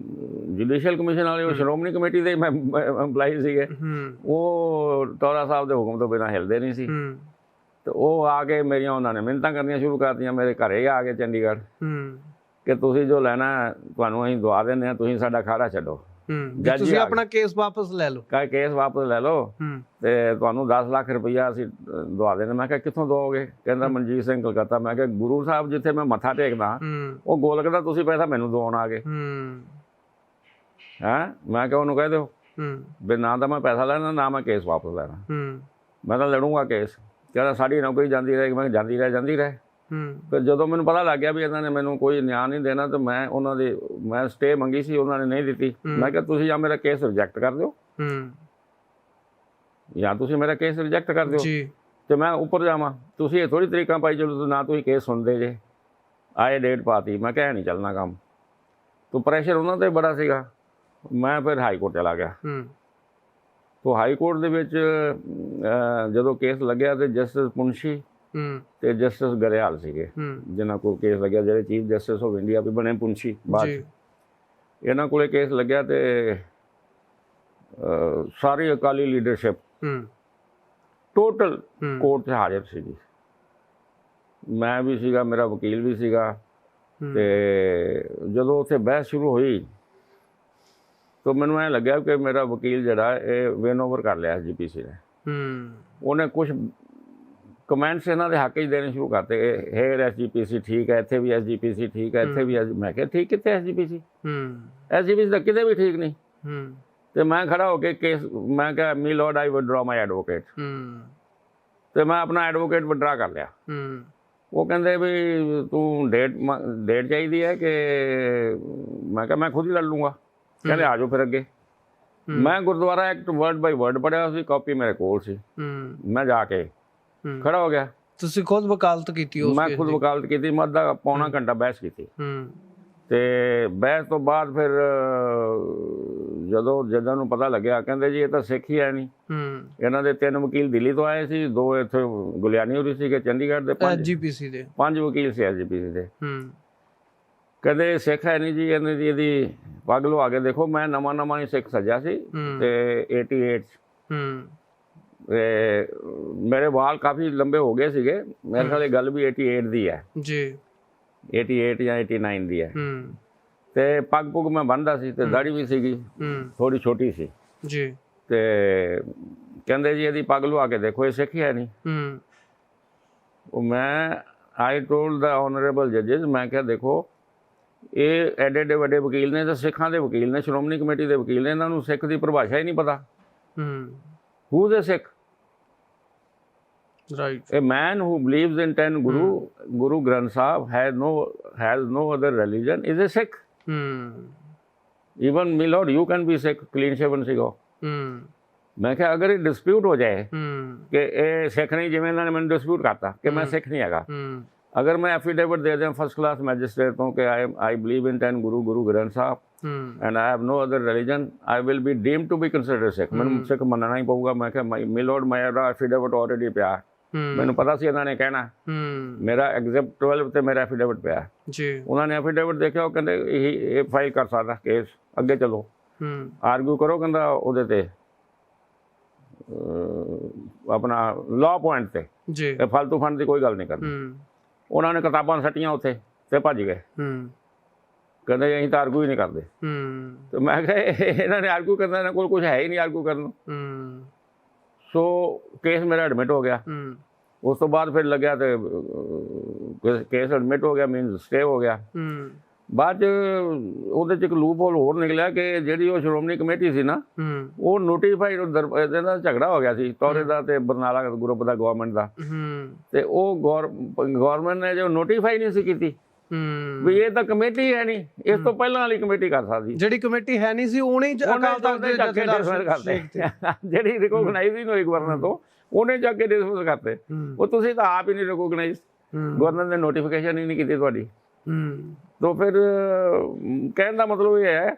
ਜੁਡੀਸ਼ੀਅਲ ਕਮਿਸ਼ਨ ਵਾਲੇ ਉਹ ਸ਼੍ਰੋਮਣੀ ਕਮੇਟੀ ਦੇ ਐਮਪਲਾਈ ਸੀਗੇ। ਹੂੰ। ਉਹ ਟੋਰਾ ਸਾਹਿਬ ਦੇ ਹੁਕਮ ਤੋਂ ਬਿਨਾਂ ਹਿਲਦੇ ਨਹੀਂ ਸੀ। ਹੂੰ। ਤੇ ਉਹ ਆ ਕੇ ਮੇਰੀਆਂ ਉਹਨਾਂ ਨੇ ਮਿੰਨਤਾਂ ਕਰਨੀਆਂ ਸ਼ੁਰੂ ਕਰਤੀਆਂ ਮੇਰੇ ਘਰੇ ਆ ਕੇ ਚੰਡੀਗੜ੍ਹ। ਹੂੰ। ਕਿ ਤੁਸੀਂ ਜੋ ਲੈਣਾ ਤੁਹਾਨੂੰ ਅਸੀਂ ਦਵਾ ਦਿੰਦੇ ਹਾਂ ਤੁਸੀਂ ਸਾਡਾ ਖਾੜਾ ਛੱਡੋ। ਹੂੰ। ਤੁਸੀਂ ਆ ਆਪਣਾ ਕੇਸ ਵਾਪਸ ਲੈ ਲਓ। ਕਹੇ ਕੇਸ ਵਾਪਸ ਲੈ ਲਓ। ਹੂੰ। ਤੇ ਤੁਹਾਨੂੰ 10 ਲੱਖ ਰੁਪਈਆ ਅਸੀਂ ਦਵਾ ਦੇਣਾ ਮੈਂ ਕਿਹਾ ਕਿੱਥੋਂ ਦਵਾਓਗੇ ਕਹਿੰਦਾ ਮਨਜੀਤ ਸਿੰਘ ਕਲਕੱਤਾ। ਮੈਂ ਕਿਹਾ ਗੁਰੂ ਸਾਹਿਬ ਜਿੱਥੇ ਮੈਂ ਮੱਥਾ ਟੇਕਦਾ ਉਹ ਗੋਲਕ ਦਾ ਤੁਸੀਂ ਪੈਸਾ ਮੈਨੂੰ ਦਵਾਉਣ ਆ ਗਏ। ਹੂੰ। ਹੈਂ? ਮੈਂ ਕਿਹਾ ਉਹਨੂੰ ਕਹਿ ਦਿਓ। ਹੂੰ। ਵੀ ਨਾ ਤਾਂ ਮੈਂ ਪੈਸਾ ਲੈਣਾ ਨਾ ਮੈਂ ਕੇਸ ਵਾਪਸ ਲੈਣਾ। ਹੂੰ। ਮੈਂ ਤਾਂ ਲੜੂੰਗਾ ਕੇਸ। ਕਹਿੰਦਾ ਸਾਡੀ ਨੌਕਰੀ ਜਾਂਦੀ ਰਹੇਗੀ ਮੈਂ ਜਾਂਦੀ ਰਹੇ ਜਾਂਦੀ ਰਹੇ। ਹੂੰ। ਫਿਰ ਜਦੋਂ ਮੈਨੂੰ ਪਤਾ ਲੱਗ ਗਿਆ ਵੀ ਇਹਨਾਂ ਨੇ ਮੈਨੂੰ ਕੋਈ ਨਿਆਂ ਨਹੀਂ ਦੇਣਾ ਤੇ ਮੈਂ ਉਹਨਾਂ ਦੀ ਮੈਂ ਸਟੇ ਮੰਗੀ ਸੀ ਉਹਨਾਂ ਨੇ ਨਹੀਂ ਦਿੱਤੀ। ਮੈਂ ਕਿਹਾ ਤੁਸੀਂ ਜਾਂ ਮੇਰਾ ਕੇਸ ਰਿਜੈਕਟ ਕਰ ਦਿਓ। ਹੂੰ। ਜਾਂ ਤੁਸੀਂ ਮੇਰਾ ਕੇਸ ਰਿਜੈਕਟ ਕਰ ਦਿਓ। ਜੀ। ਤੇ ਮੈਂ ਉੱਪਰ ਜਾਵਾਂ। ਤੁਸੀਂ ਇਹ ਥੋੜੀ ਤਰੀਕਾਂ ਪਾਈ ਚਲੋ ਨਾ ਤੁਸੀਂ ਕੇਸ ਸੁਣਦੇ ਜੇ। ਆਏ ਡੇਟ ਪਾਤੀ ਮੈਂ ਕਿਹਾ ਨਹੀਂ ਚੱਲਣਾ ਕੰਮ। ਤੋ ਪ੍ਰੈਸ਼ਰ ਉਹਨਾਂ ਤੇ ਬੜਾ ਸੀਗਾ। ਮੈਂ ਫਿਰ ਹਾਈ ਕੋਰਟ ਚਲਾ ਗਿਆ। ਹੂੰ। ਤੋ ਹਾਈ ਕੋਰਟ ਦੇ ਵਿੱਚ ਜਦੋਂ ਕੇਸ ਲੱਗਿਆ ਤੇ ਜਸਟਿਸ ਪੁੰਸ਼ੀ ਹੂੰ। ਤੇ ਜਸਟਿਸ ਗਰੇਵਾਲ ਸੀਗੇ ਹੂੰ। ਜਿਨ੍ਹਾਂ ਕੋਲ ਕੇਸ ਲੱਗਿਆ ਜਿਹੜੇ ਚੀਫ ਜਸਟਿਸ ਆਫ ਇੰਡੀਆ ਵੀ ਬਣੇ ਪੁੰਸ਼ੀ ਬਾਅਦ ਇਹਨਾਂ ਕੋਲੇ ਕੇਸ ਲੱਗਿਆ ਤੇ ਸਾਰੀ ਅਕਾਲੀ ਲੀਡਰਸ਼ਿਪ ਹੂੰ। ਟੋਟਲ ਕੋਰਟ 'ਚ ਹਾਜ਼ਰ ਸੀਗੀ ਮੈਂ ਵੀ ਸੀਗਾ ਮੇਰਾ ਵਕੀਲ ਵੀ ਸੀਗਾ। ਤੇ ਜਦੋਂ ਉੱਥੇ ਬਹਿਸ ਸ਼ੁਰੂ ਹੋਈ ਤਾਂ ਮੈਨੂੰ ਐ ਲੱਗਿਆ ਕਿ ਮੇਰਾ ਵਕੀਲ ਜਿਹੜਾ ਇਹ ਵਿਨ ਓਵਰ ਕਰ ਲਿਆ ਜੀਪੀਸੀ ਨੇ। ਹੂੰ। ਉਹਨੇ ਕੁਝ ਕਮੈਂਟਸ ਇਹਨਾਂ ਦੇ ਹੱਕ 'ਚ ਦੇਣੇ ਸ਼ੁਰੂ ਕਰਤੇ ਹੇਰ ਐਸਜੀਪੀਸੀ ਠੀਕ ਹੈ ਇੱਥੇ ਵੀ ਐਸਜੀਪੀਸੀ ਠੀਕ ਹੈ ਇੱਥੇ ਵੀ ਮੈਂ ਕਿਹਾ ਠੀਕ ਕਿੱਥੇ ਐਸਜੀਪੀਸੀ ਹੂੰ। ਐਸਜੀਪੀਸੀ ਤਾਂ ਕਿਤੇ ਵੀ ਠੀਕ ਨਹੀਂ। ਹੂੰ। ਤੇ ਮੈਂ ਖੜਾ ਹੋ ਕੇ ਕੇਸ ਮੈਂ ਕਿਹਾ my lord I withdraw my advocate ਹੂੰ। ਤੇ ਮੈਂ ਆਪਣਾ ਐਡਵੋਕੇਟ ਵਿਡਰਾ ਕਰ ਲਿਆ। ਹੂੰ। ਉਹ ਕਹਿੰਦੇ ਵੀ ਤੂੰ ਡੇਟ ਡੇਟ ਚਾਹੀਦੀ ਹੈ ਕਿ ਮੈਂ ਕਿਹਾ ਮੈਂ ਖੁਦ ਹੀ ਲੜ ਲੂੰਗਾ। ਕਹਿੰਦੇ ਆ ਜਾਓ ਫਿਰ ਅੱਗੇ। ਮੈਂ Gurdwara act word by word ਪੜਿਆ ਸੀ ਕਾਪੀ ਮੇਰੇ ਕੋਲ ਸੀ। ਹੂੰ। ਮੈਂ ਜਾ ਕੇ ਖੜਾ ਹੋ ਗਿਆ। ਤੁਸੀਂ ਖੁਦ ਵਕਾਲਤ ਕੀਤੀ ਉਸ ਮੈਂ ਖੁਦ? ਵਕਾਲਤ ਕੀਤੀ ਮੈਂ ਅੱਧਾ ਪੌਣਾ ਘੰਟਾ ਬਹਿਸ ਕੀਤੀ। ਹੂੰ। ਤੇ ਬਹਿਸ ਤੋਂ ਬਾਅਦ ਫਿਰ ਜਦੋਂ ਜੱਜਾਂ ਨੂੰ ਪਤਾ ਲੱਗਿਆ ਕਹਿੰਦੇ ਜੀ ਇਹ ਤਾਂ ਸਿੱਖ ਹੀ ਹੈ ਨਹੀਂ। ਹੂੰ। ਇਹਨਾਂ ਦੇ ਤਿੰਨ ਵਕੀਲ ਦਿੱਲੀ ਤੋਂ ਆਏ ਸੀ ਦੋ ਇੱਥੇ ਗੁਲਿਆਣੀ ਹੋਰੀ ਸੀਗੇ ਚੰਡੀਗੜ੍ਹ ਦੇ ਪੰਜ ਐਸਜੀਪੀਸੀ ਦੇ। ਪੰਜ ਵਕੀਲ ਸੀ ਐਸਜੀਪੀਸੀ ਦੇ। ਇਹ ਸਿੱਖ ਹੈ ਨਹੀਂ ਜੀ ਇਹਨੇ ਜੀ ਇਹਦੀ ਪੱਗ ਲਵਾ ਕੇ ਦੇਖੋ ਮੈਂ ਨਵਾਂ ਨਵਾਂ ਹੀ ਸਿੱਖ ਸੱਜਿਆ ਸੀ ਤੇ 88 ਚ। ਹੂੰ। ਤੇ ਮੇਰੇ ਵਾਲ ਕਾਫੀ ਲੰਬੇ ਹੋ ਗਏ ਸੀਗੇ ਮੇਰੇ ਇਹ ਗੱਲ ਵੀ 88 ਦੀ ਹੈ। ਜੀ। 88 ਜਾਂ 89 ਦੀ ਹੈ। ਹੂੰ। ਤੇ ਪੱਗ ਪੁੱਗ ਮੈਂ ਬੰਨਦਾ ਸੀ ਤੇ ਦਾੜੀ ਵੀ ਸੀਗੀ ਹੂੰ। ਥੋੜੀ ਛੋਟੀ ਸੀ। ਜੀ। ਤੇ ਕਹਿੰਦੇ ਜੀ ਇਹਦੀ ਪੱਗ ਲਵਾ ਕੇ ਦੇਖੋ ਇਹ ਸਿੱਖ ਹੀ ਹੈ ਨਹੀਂ ਹੂੰ। ਉਹ ਮੈਂ ਆਈ ਟੋਲਡ ਦਾ ਆਨਰੇਬਲ ਜੱਜਸ ਮੈਂ ਕਿਹਾ ਦੇਖੋ ਇਹ ਐਡੇ ਐਡੇ ਵੱਡੇ ਵਕੀਲ ਨੇ ਤੇ ਸਿੱਖਾਂ ਦੇ ਵਕੀਲ ਨੇ ਸ਼੍ਰੋਮਣੀ ਕਮੇਟੀ ਦੇ ਵਕੀਲ ਨੇ ਇਹਨਾਂ ਨੂੰ ਸਿੱਖ ਦੀ ਪਰਿਭਾਸ਼ਾ ਹੀ ਨਹੀਂ ਪਤਾ। ਹੂੰ। Who is a Sikh right A man who believes in ten Guru, Guru Granth Sahib has no has no other religion is a Sikh. ਹੂੰ। My lord, you can be Sikh, clean shaven Sikh. ਹੋ। ਹੂੰ ਮੈਂ ਕਿਹਾ ਅਗਰ ਇਹ dispute ਹੋ ਜਾਏ ਹੂੰ। ਕਿ ਇਹ ਸਿੱਖ ਨਹੀਂ ਜਿਵੇਂ ਇਹਨਾਂ ਨੇ ਮੈਨੂੰ ਡਿਸਪਿਊਟ ਕਰਤਾ ਕਿ ਮੈਂ ਸਿੱਖ ਨਹੀਂ ਹੈਗਾ। ਹੂੰ। ਅਗਰ ਮੈਂ ਐਫੀਡੇਵਿਟ ਦੇ ਦਿਆਂ ਫਸਟ ਕਲਾਸ ਮੈਜਿਸਟ੍ਰੇਟ ਤੋਂ ਕਿ ਆਈ ਆਈ ਬਲੀਵ ਇਨ 10 ਗੁਰੂ ਗੁਰੂ ਗ੍ਰੰਥ ਸਾਹਿਬ ਹੂੰ। And I have no other religion I will be deemed to be considered Sikh ਮੈਨੂੰ ਸਿੱਖ ਮੰਨਣਾ ਹੀ ਪਊਗਾ। ਮੈਂ ਕਿਹਾ ਮੀ ਲੋਡ ਮੇਰਾ ਐਫੀਡੇਵਿਟ ਆਲਰੇਡੀ ਪਿਆ ਮੈਨੂੰ ਪਤਾ ਸੀ ਇਹਨਾਂ ਨੇ ਕਹਿਣਾ ਮੇਰਾ ਐਗਜ਼ੈਪਟ 12 ਤੇ ਮੇਰਾ ਐਫੀਡੇਵਿਟ ਪਿਆ ਜੀ। ਉਹਨਾਂ ਨੇ ਐਫੀਡੇਵਿਟ ਦੇਖਿਆ ਉਹ ਕਹਿੰਦੇ ਇਹ ਫਾਈਲ ਕਰ ਸਕਦਾ ਕੇਸ ਅੱਗੇ ਚਲੋ। ਆਰਗੂ ਕਰੋ ਕਹਿੰਦਾ ਉਹਦੇ ਤੇ। ਆਪਣਾ ਲਾਅ ਪੁਆਇੰਟ ਤੇ। ਜੀ। ਫालतू ਫੰਡ ਦੀ ਕੋਈ ਗੱਲ ਨਹੀਂ ਕਰਨੀ। ਹੂੰ। ਉਹਨਾਂ ਨੇ ਕਿਤਾਬਾਂ ਸੱਟੀਆਂ ਉੱਥੇ ਤੇ ਭੱਜ ਗਏ। ਹੂੰ। ਕਹਿੰਦੇ ਅਸੀਂ ਤਾਂ ਆਰਗੂ ਹੀ ਨਹੀਂ ਕਰਦੇ। ਹੂੰ। ਤੇ ਮੈਂ ਕਿਹਾ ਇਹ- ਇਹਨਾਂ ਨੇ ਆਰਗੂ ਕਰਨਾ ਇਹਨਾਂ ਕੋਲ ਕੁਝ ਹੈ ਹੀ ਨਹੀਂ ਆਰਗੂ ਕਰਨ ਨੂੰ। ਹੂੰ। ਸੋ ਕੇਸ ਮੇਰਾ ਐਡਮਿਟ ਹੋ ਗਿਆ। ਹੂੰ। ਉਸ ਤੋਂ ਬਾਅਦ ਫਿਰ ਲੱਗਿਆ ਤੇ ਕੇਸ ਐਡਮਿਟ ਹੋ ਗਿਆ ਮੀਨਸ ਸਟੇ ਹੋ ਗਿਆ। ਹੂੰ। ਬਾਅਦ 'ਚ ਉਹਦੇ ਚ ਇੱਕ ਲੂਪ ਹੋਲ ਹੋਰ ਨਿਕਲਿਆ ਕਿ ਜਿਹੜੀ ਉਹ ਸ਼੍ਰੋਮਣੀ ਕਮੇਟੀ ਸੀ ਨਾ ਉਹ ਨੋਟੀਫਾਈਡ ਇਹਦੇ ਨਾਲ ਝਗੜਾ ਹੋ ਗਿਆ ਸੀ ਤੌਰੇ ਦਾ ਤੇ ਬਰਨਾਲਾ ਗਰੁੱਪ ਦਾ ਗਵਰਨਮੈਂਟ ਦਾ। ਤੇ ਉਹ ਗਵਰਨਮੈਂਟ ਨੇ ਜੋ ਨੋਟੀਫਾਈ ਨਹੀਂ ਸੀ ਕੀਤੀ। ਵੀ ਇਹ ਤਾਂ ਕਮੇਟੀ ਹੈ ਨਹੀਂ ਇਸ ਤੋਂ ਪਹਿਲਾਂ ਵਾਲੀ ਕਮੇਟੀ ਕਰ ਸਕਦੀ। ਜਿਹੜੀ ਕਮੇਟੀ ਹੈ ਨਹੀਂ ਸੀ ਉਹਨੇ ਅਕਾਲ ਤਖਤ ਦੇ ਜਥੇਦਾਰ ਕਰਦੇ ਜਿਹੜੀ ਰਿਕੋਗਨਾਈਜ਼ ਹੀ ਨਹੀਂ ਹੋਈ ਗਵਰਨਰ ਤੋਂ ਉਹਨੇ ਜਾ ਕੇ ਡਿਸਮਿਸ ਕਰਤੇ। ਉਹ ਤੁਸੀਂ ਤਾਂ ਆਪ ਹੀ ਨਹੀਂ ਰਿਕੋਗਨਾਈਜ਼ ਗਵਰਨਰ ਨੇ ਨੋਟੀਫਿਕੇਸ਼ਨ ਹੀ ਨਹੀਂ ਕੀਤੀ ਤੁਹਾਡੀ। ਹੂੰ। ਤੋਂ ਫਿਰ ਕਹਿਣ ਦਾ ਮਤਲਬ ਇਹ ਹੈ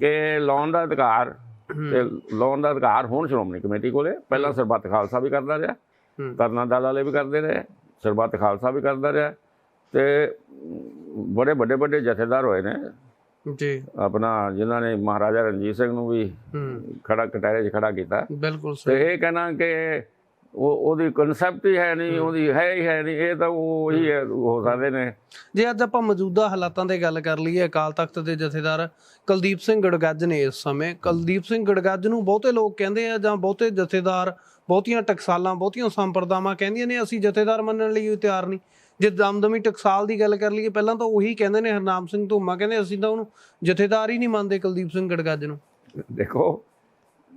ਕਿ ਲੋਨ ਦਾ ਅਧਿਕਾਰ ਤੇ ਲੋਨ ਦਾ ਅਧਿਕਾਰ ਹੁਣ ਸ਼੍ਰੋਮਣੀ ਕਮੇਟੀ ਕੋਲੇ। ਪਹਿਲਾਂ ਸਰਬੱਤ ਖਾਲਸਾ ਵੀ ਕਰਦਾ ਰਿਹਾ ਹੂੰ। ਤਰਨਾ ਦਲ ਵਾਲੇ ਵੀ ਕਰਦੇ ਰਹੇ ਸਰਬੱਤ ਖਾਲਸਾ ਵੀ ਕਰਦਾ ਰਿਹਾ ਤੇ ਬੜੇ ਵੱਡੇ ਵੱਡੇ ਜਥੇਦਾਰ ਹੋਏ ਨੇ। ਜੀ। ਆਪਣਾ ਜਿਨ੍ਹਾਂ ਨੇ ਮਹਾਰਾਜਾ ਰਣਜੀਤ ਸਿੰਘ ਨੂੰ ਵੀ ਖੜਾ ਕਟਾਰੇ 'ਚ ਖੜਾ ਕੀਤਾ। ਬਿਲਕੁਲ ਤੇ ਸਹੀ। ਇਹ ਕਹਿਣਾ ਕਿ ਉਹ ਉਹਦੀ ਕਨਸੈਪਟ ਹੀ ਹੈ ਨਹੀਂ ਉਹਦੀ ਹੈ ਹੀ ਹੈ ਨਹੀਂ ਇਹ ਤਾਂ ਉਹ ਹੀ। ਹੈ, ਸਕਦੇ ਨੇ। ਜੇ ਅੱਜ ਆਪਾਂ ਮੌਜੂਦਾ ਹਾਲਾਤਾਂ ਤੇ ਗੱਲ ਕਰ ਲਈਏ ਅਕਾਲ ਤਖਤ ਦੇ ਜਥੇਦਾਰ ਕੁਲਦੀਪ ਸਿੰਘ ਗੜਗੱਜ ਨੇ ਇਸ ਸਮੇਂ ਕੁਲਦੀਪ ਸਿੰਘ ਗੜਗੱਜ ਨੂੰ ਬਹੁਤੇ ਲੋਕ ਕਹਿੰਦੇ ਆ ਜਾਂ ਬਹੁਤੇ ਜਥੇਦਾਰ ਬਹੁਤੀਆਂ ਟਕਸਾਲਾਂ ਬਹੁਤੀਆਂ ਸੰਪਰਦਾਵਾਂ ਕਹਿੰਦੀਆਂ ਨੇ ਅਸੀਂ ਜਥੇਦਾਰ ਮੰਨਣ ਲਈ ਤਿਆਰ ਨਹੀਂ। ਜੇ ਦਮਦਮੀ ਟਕਸਾਲ ਦੀ ਗੱਲ ਕਰ ਲਈਏ ਪਹਿਲਾਂ ਤਾਂ ਉਹੀ ਕਹਿੰਦੇ ਨੇ ਹਰਨਾਮ ਸਿੰਘ ਧੂਮਾ ਕਹਿੰਦੇ ਅਸੀਂ ਤਾਂ ਉਹਨੂੰ ਜਥੇਦਾਰ ਹੀ ਨਹੀਂ ਮੰਨਦੇ ਕੁਲਦੀਪ ਸਿੰਘ ਗੜਗੱਜ ਨੂੰ। ਦੇਖੋ